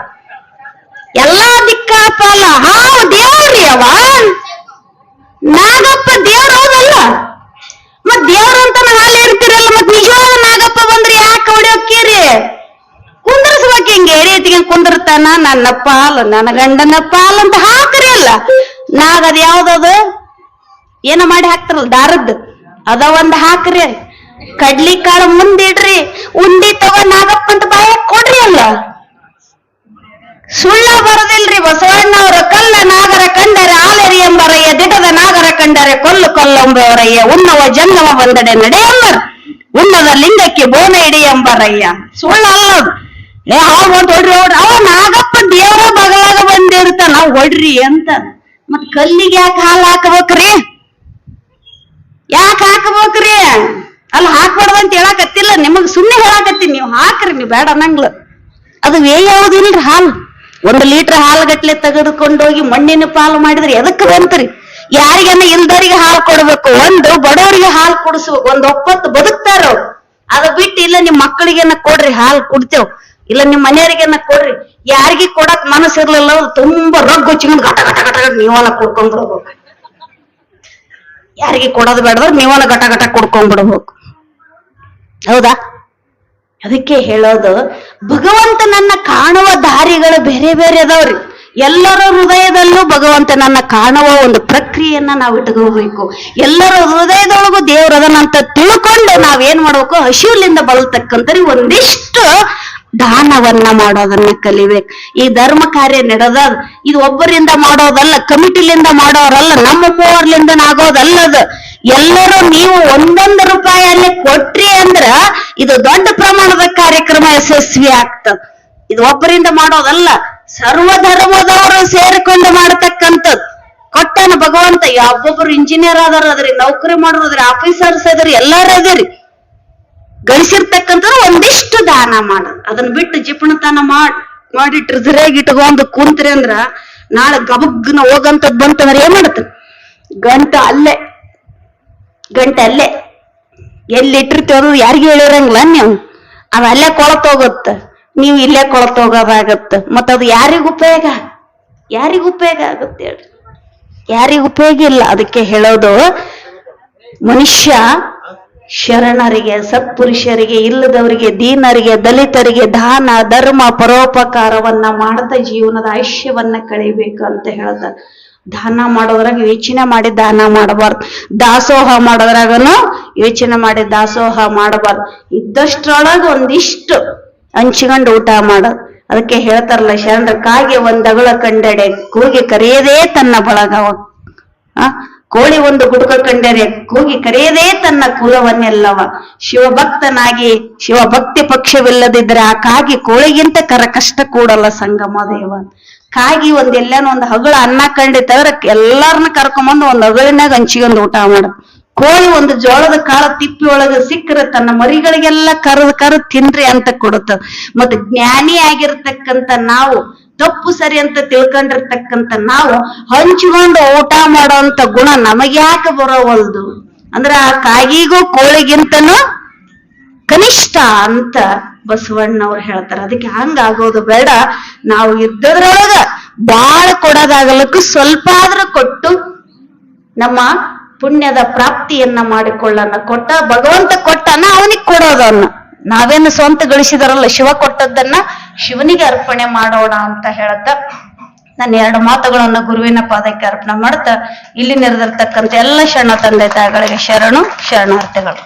ಎಲ್ಲಾ ದಿಕ್ಕಾಪಲ್ಲ ಪಾಲ ಹಾವು ದೇವ್ರಿ ಅವ. ನಾಗಪ್ಪ ದೇವ್ರ ಹೌದಲ್ಲ? ಮತ್ ದೇವ್ರ ಅಂತ ಹಾಲು ಇರ್ತಿರಲ್ಲ ಮತ್ ನಿಜವಾದ ನಾಗಪ್ಪ ಬಂದ್ರಿ ಯಾಕೆ ಹೊಡಿಯೋಕ್ಕೀರಿ ಕುಂದರ್ಸ್ಬೇಕು ಹಿಂಗೆ? ರೀತಿಗೆ ಕುಂದಿರ್ತಾನ? ನನ್ನ ಪಾಲ್, ನನ್ನ ಗಂಡನ ಪಾಲ್ ಅಂತ ಹಾಕ್ರಿ ಅಲ್ಲ. ನಾಗ ಅದ್ ಯಾವ್ದದು? ಏನ ಮಾಡಿ ಹಾಕ್ತಾರಲ್ಲ ದಾರದ್ದು ಅದ ಒಂದ್ ಹಾಕ್ರಿ. ಕಡ್ಲಿ ಕಾಳು ಮುಂದಿಡ್ರಿ ಉಂಡಿ ತಗೊಂಡ್ ನಾಗಪ್ಪ ಅಂತ ಬಾಯಕ್ ಕೊಡ್ರಿ ಅಲ್ಲ. ಸುಳ್ಳ ಬರದಿಲ್ರಿ ಬಸವಣ್ಣವರ ಕಲ್ಲ ನಾಗರ ಕಂಡರೆ ಆಲರಿ ಎಂಬರಯ್ಯ, ದಿಟದ ನಾಗರ ಕಂಡರೆ ಕೊಲ್ಲು ಕೊಲ್ಲಂಬವರಯ್ಯ ಉನ್ನವ ಜನ್ಮವ ಬಂದಡೆ ನಡೆಯಂಬರ್ ಉನ್ನದ ಲಿಂಗಕ್ಕೆ ಬೋನ ಇಡಿ ಎಂಬರಯ್ಯ. ಸುಳ್ಳ ಅಲ್ಲದು ಏ ಹಾವು ಹೊಡ್ರಿ ಹೊಡ್ರಿ. ಅವ ನಾಗಪ್ಪ ದೇವರ ಬಗಲಾಗ ಬಂದಿರ್ತಾನ. ಹೊಡ್ರಿ ಅಂತ. ಮತ್ ಕಲ್ಲಿಗೆ ಯಾಕೆ ಹಾಲು ಹಾಕಬೇಕ್ರಿ? ಯಾಕೆ ಹಾಕಬೇಕ್ರಿ? ಅಲ್ಲಿ, ಹಾಕ್ಬಾರ್ದು ಅಂತ ಹೇಳಕತ್ತಿಲ್ಲ. ನಿಮಗ್ ಸುಮ್ಮನೆ ಹೇಳಕತ್ತೀನಿ. ನೀವು ಹಾಕ್ರಿ, ನೀವು ಬೇಡ ಅನ್ನಂಗ್ಲ ಅದು ವೇ ಯಾವುದಿಲ್ರಿ ಹಾಲು. ಒಂದು ಲೀಟರ್ ಹಾಲು ಗಟ್ಲೆ ತೆಗೆದುಕೊಂಡೋಗಿ ಮಣ್ಣಿನ ಪಾಲು ಮಾಡಿದ್ರೆ ಎದಕ್ಕೆ ಬಂತ್ರಿ? ಯಾರಿಗನ್ನ ಇಲ್ದವ್ರಿಗೆ ಹಾಲು ಕೊಡ್ಬೇಕು? ಒಂದು ಬಡವರಿಗೆ ಹಾಲು ಕುಡಿಸ್ಬೇಕು ಒಂದು ಒಪ್ಪತ್ತು ಬದುಕ್ತಾರ. ಅದ ಬಿಟ್ಟು ಇಲ್ಲ ನಿಮ್ ಮಕ್ಕಳಿಗೆನ ಕೊಡ್ರಿ, ಹಾಲು ಕುಡ್ತೇವ್. ಇಲ್ಲ ನಿಮ್ ಮನೆಯವರಿಗೆನ ಕೊಡ್ರಿ. ಯಾರಿಗೆ ಕೊಡಕ್ ಮನಸ್ಸು ಇರ್ಲಿಲ್ಲ ತುಂಬಾ ರಗ್ ಹಚ್ಕೊಂಡು ಗಟ ಗಟ ಗಟ ನೀವನ್ನ ಕುಡ್ಕೊಂಡ್ಬಿಡ್ಬೇಕು ಯಾರಿಗೆ ಕೊಡೋದು ಬೇಡದ್ರೆ ನೀವನ್ನ ಗಟ ಗಟ ಕುಡ್ಕೊಂಡ್ಬಿಡ್ಬೇಕು ಹೌದಾ? ಅದಕ್ಕೆ ಹೇಳೋದು ಭಗವಂತನನ್ನ ಕಾಣುವ ದಾರಿಗಳು ಬೇರೆ ಬೇರೆ ಅದಾವ್ರಿ. ಎಲ್ಲರ ಹೃದಯದಲ್ಲೂ ಭಗವಂತನನ್ನ ಕಾಣುವ ಒಂದು ಪ್ರಕ್ರಿಯೆಯನ್ನ ನಾವು ಇಟ್ಕೋಬೇಕು. ಎಲ್ಲರ ಹೃದಯದೊಳಗೂ ದೇವರದನಂತ ತಿಳ್ಕೊಂಡು ನಾವೇನ್ ಮಾಡ್ಬೇಕು? ಹಸಿವಲಿಂದ ಬಳಲ್ತಕ್ಕಂಥ ಒಂದಿಷ್ಟು ದಾನವನ್ನ ಮಾಡೋದನ್ನ ಕಲಿಬೇಕು. ಈ ಧರ್ಮ ಕಾರ್ಯ ನಡೆದ ಇದು ಒಬ್ಬರಿಂದ ಮಾಡೋದಲ್ಲ, ಕಮಿಟಿಲಿಂದ ಮಾಡೋರಲ್ಲ, ನಮ್ಮ ಮೂವರ್ಲಿಂದ ಆಗೋದಲ್ಲದ ಎಲ್ಲರೂ ನೀವು ಒಂದೊಂದು ರೂಪಾಯಿ ಅಲ್ಲಿ ಕೊಟ್ರಿ ಅಂದ್ರ ಇದು ದೊಡ್ಡ ಪ್ರಮಾಣದ ಕಾರ್ಯಕ್ರಮ ಯಶಸ್ವಿ ಆಗ್ತದ. ಇದು ಒಬ್ಬರಿಂದ ಮಾಡೋದಲ್ಲ, ಸರ್ವ ಧರ್ಮದವರು ಸೇರಿಕೊಂಡು ಮಾಡತಕ್ಕಂಥದ್ದು. ಕೊಟ್ಟನ ಭಗವಂತ ಒಬ್ಬೊಬ್ರು ಇಂಜಿನಿಯರ್ ಆದಾರ ಅದ್ರಿ, ನೌಕರಿ ಮಾಡೋರು ಅದ್ರಿ ಆಫೀಸರ್ಸ್ ಅದ್ರಿ, ಎಲ್ಲಾರು ಅದ್ರಿ. ಗಳಿಸಿರ್ತಕ್ಕಂಥದ್ದು ಒಂದಿಷ್ಟು ದಾನ ಮಾಡ. ಅದನ್ನ ಬಿಟ್ಟು ಜಿಪಣತನ ಮಾಡ್, ಮಾಡಿ ಟ್ರಿಸರಿಯಾಗಿ ಇಟ್ಕೊಂಡು ಕುಂತ್ರಿ ಅಂದ್ರ ನಾಳೆ ಗಬಗ್ನ ಹೋಗಂತದ್ ಬಂತಂದ್ರೆ ಏನ್ ಮಾಡತ್ತ ಗಂಟ ಅಲ್ಲೇ ಗಂಟೆ ಅಲ್ಲೇ ಎಲ್ಲಿ ಇಟ್ಟಿರ್ತೀವಿ ಯಾರಿಗೂ ಹೇಳಿರಂಗಿಲ್ಲ ನೀವು. ಅದು ಅಲ್ಲೇ ಕೊಳತೋಗುತ್ತ ನೀವು ಇಲ್ಲೇ ಕೊಳತೋಗೋದಾಗತ್ತ ಮತ್ತ ಅದು ಯಾರಿಗ ಉಪಯೋಗ ಯಾರಿಗ ಉಪಯೋಗ ಆಗುತ್ತೆ ಹೇಳಿ ಯಾರಿಗ ಉಪಯೋಗ ಇಲ್ಲ. ಅದಕ್ಕೆ ಹೇಳೋದು, ಮನುಷ್ಯ ಶರಣರಿಗೆ, ಸತ್ಪುರುಷರಿಗೆ, ಇಲ್ಲದವರಿಗೆ, ದೀನರಿಗೆ, ದಲಿತರಿಗೆ ದಾನ, ಧರ್ಮ, ಪರೋಪಕಾರವನ್ನ ಮಾಡದ ಜೀವನದ ಆಯುಷ್ಯವನ್ನ ಕಳಿಬೇಕು ಅಂತ ಹೇಳ್ತಾರೆ ದಾನ ಮಾಡೋದ್ರಾಗ ಯೋಚನೆ ಮಾಡಿ ದಾನ ಮಾಡಬಾರ್ದು. ದಾಸೋಹ ಮಾಡೋದ್ರಾಗನು ಯೋಚನೆ ಮಾಡಿ ದಾಸೋಹ ಮಾಡಬಾರ್ದು. ಇದ್ದಷ್ಟ್ರೊಳಗ ಒಂದಿಷ್ಟು ಹಂಚ್ಕೊಂಡು ಊಟ ಮಾಡೋದು ಅದಕ್ಕೆ ಹೇಳ್ತಾರಲ್ಲ, ಶರಣರ ಕಾಗೆ ಒಂದಗಳ ಕಂಡಡೆ ಕೂಗಿ ಕರೆಯದೇ ತನ್ನ ಬಳಗವ. ಆ, ಕೋಳಿ ಒಂದು ಗುಡುಕ ಕಂಡರೆ ಕೂಗಿ ಕರೆಯದೇ ತನ್ನ ಕುಲವನ್ನೆಲ್ಲವ. ಶಿವಭಕ್ತನಾಗಿ, ಶಿವಭಕ್ತಿ ಪಕ್ಷವಿಲ್ಲದಿದ್ರೆ ಆ ಕಾಗಿ ಕೋಳಿಗಿಂತ ಕರ ಕಷ್ಟ ಕೂಡಲ್ಲ ಸಂಗಮ ದೇವ. ಕಾಗಿ ಒಂದ್ ಎಲ್ಲಾನ ಒಂದ್ ಹಗಳ ಅನ್ನ ಕಂಡಿತ್ತಂದ್ರ ಎಲ್ಲಾರನ್ನ ಕರ್ಕೊಂಬಂದು ಒಂದ್ ಹಗಳಿನಾಗ ಹಂಚಿಗೊಂದು ಊಟ ಮಾಡ. ಕೋಳಿ ಒಂದು ಜೋಳದ ಕಾಳ ತಿಪ್ಪಿ ಒಳಗ ಸಿಕ್ಕರೆ ತನ್ನ ಮರಿಗಳಿಗೆಲ್ಲ ಕರದ್ ಕರ ತಿನ್ರಿ ಅಂತ ಕೊಡುತ್ತ. ಮತ್ತೆ ಜ್ಞಾನಿ ಆಗಿರ್ತಕ್ಕಂತ ನಾವು, ತಪ್ಪು ಸರಿ ಅಂತ ತಿಳ್ಕೊಂಡಿರ್ತಕ್ಕಂತ ನಾವು ಹಂಚಿಕೊಂಡು ಊಟ ಮಾಡೋಂತ ಗುಣ ನಮಗ್ಯಾಕೆ ಬರೋವಲ್ದು. ಅಂದ್ರ ಆ ಕಾಗಿಗೂ ಕೋಳಿಗಿಂತನೂ ಕನಿಷ್ಠ ಅಂತ ಬಸವಣ್ಣವ್ರು ಹೇಳ್ತಾರೆ. ಅದಕ್ಕೆ ಹಂಗಾಗೋದು ಬೇಡ. ನಾವು ಇದ್ದದ್ರೊಳಗ ಬಾಳ ಕೊಡೋದಾಗಲಕ್ಕೂ ಸ್ವಲ್ಪ ಆದ್ರೂ ಕೊಟ್ಟು ನಮ್ಮ ಪುಣ್ಯದ ಪ್ರಾಪ್ತಿಯನ್ನ ಮಾಡಿಕೊಳ್ಳನ್ನ ಕೊಟ್ಟ ಭಗವಂತ ಕೊಟ್ಟನ ಅವನಿಗೆ ಕೊಡೋದನ್ನ ನಾವೇನು ಸ್ವಂತ ಗಳಿಸಿದಾರಲ್ಲ, ಶಿವ ಕೊಟ್ಟದ್ದನ್ನ ಶಿವನಿಗೆ ಅರ್ಪಣೆ ಮಾಡೋಣ ಅಂತ ಹೇಳ್ತಾ ನನ್ನ ಎರಡು ಮಾತುಗಳನ್ನ ಗುರುವಿನ ಪಾದಕ್ಕೆ ಅರ್ಪಣೆ ಮಾಡ್ತಾ, ಇಲ್ಲಿ ನೆರೆದಿರ್ತಕ್ಕಂಥ ಎಲ್ಲ ಶರಣ ತಂದೆ ತಾಯಿಗಳಿಗೆ ಶರಣು, ಶರಣಾರ್ಥಿಗಳು.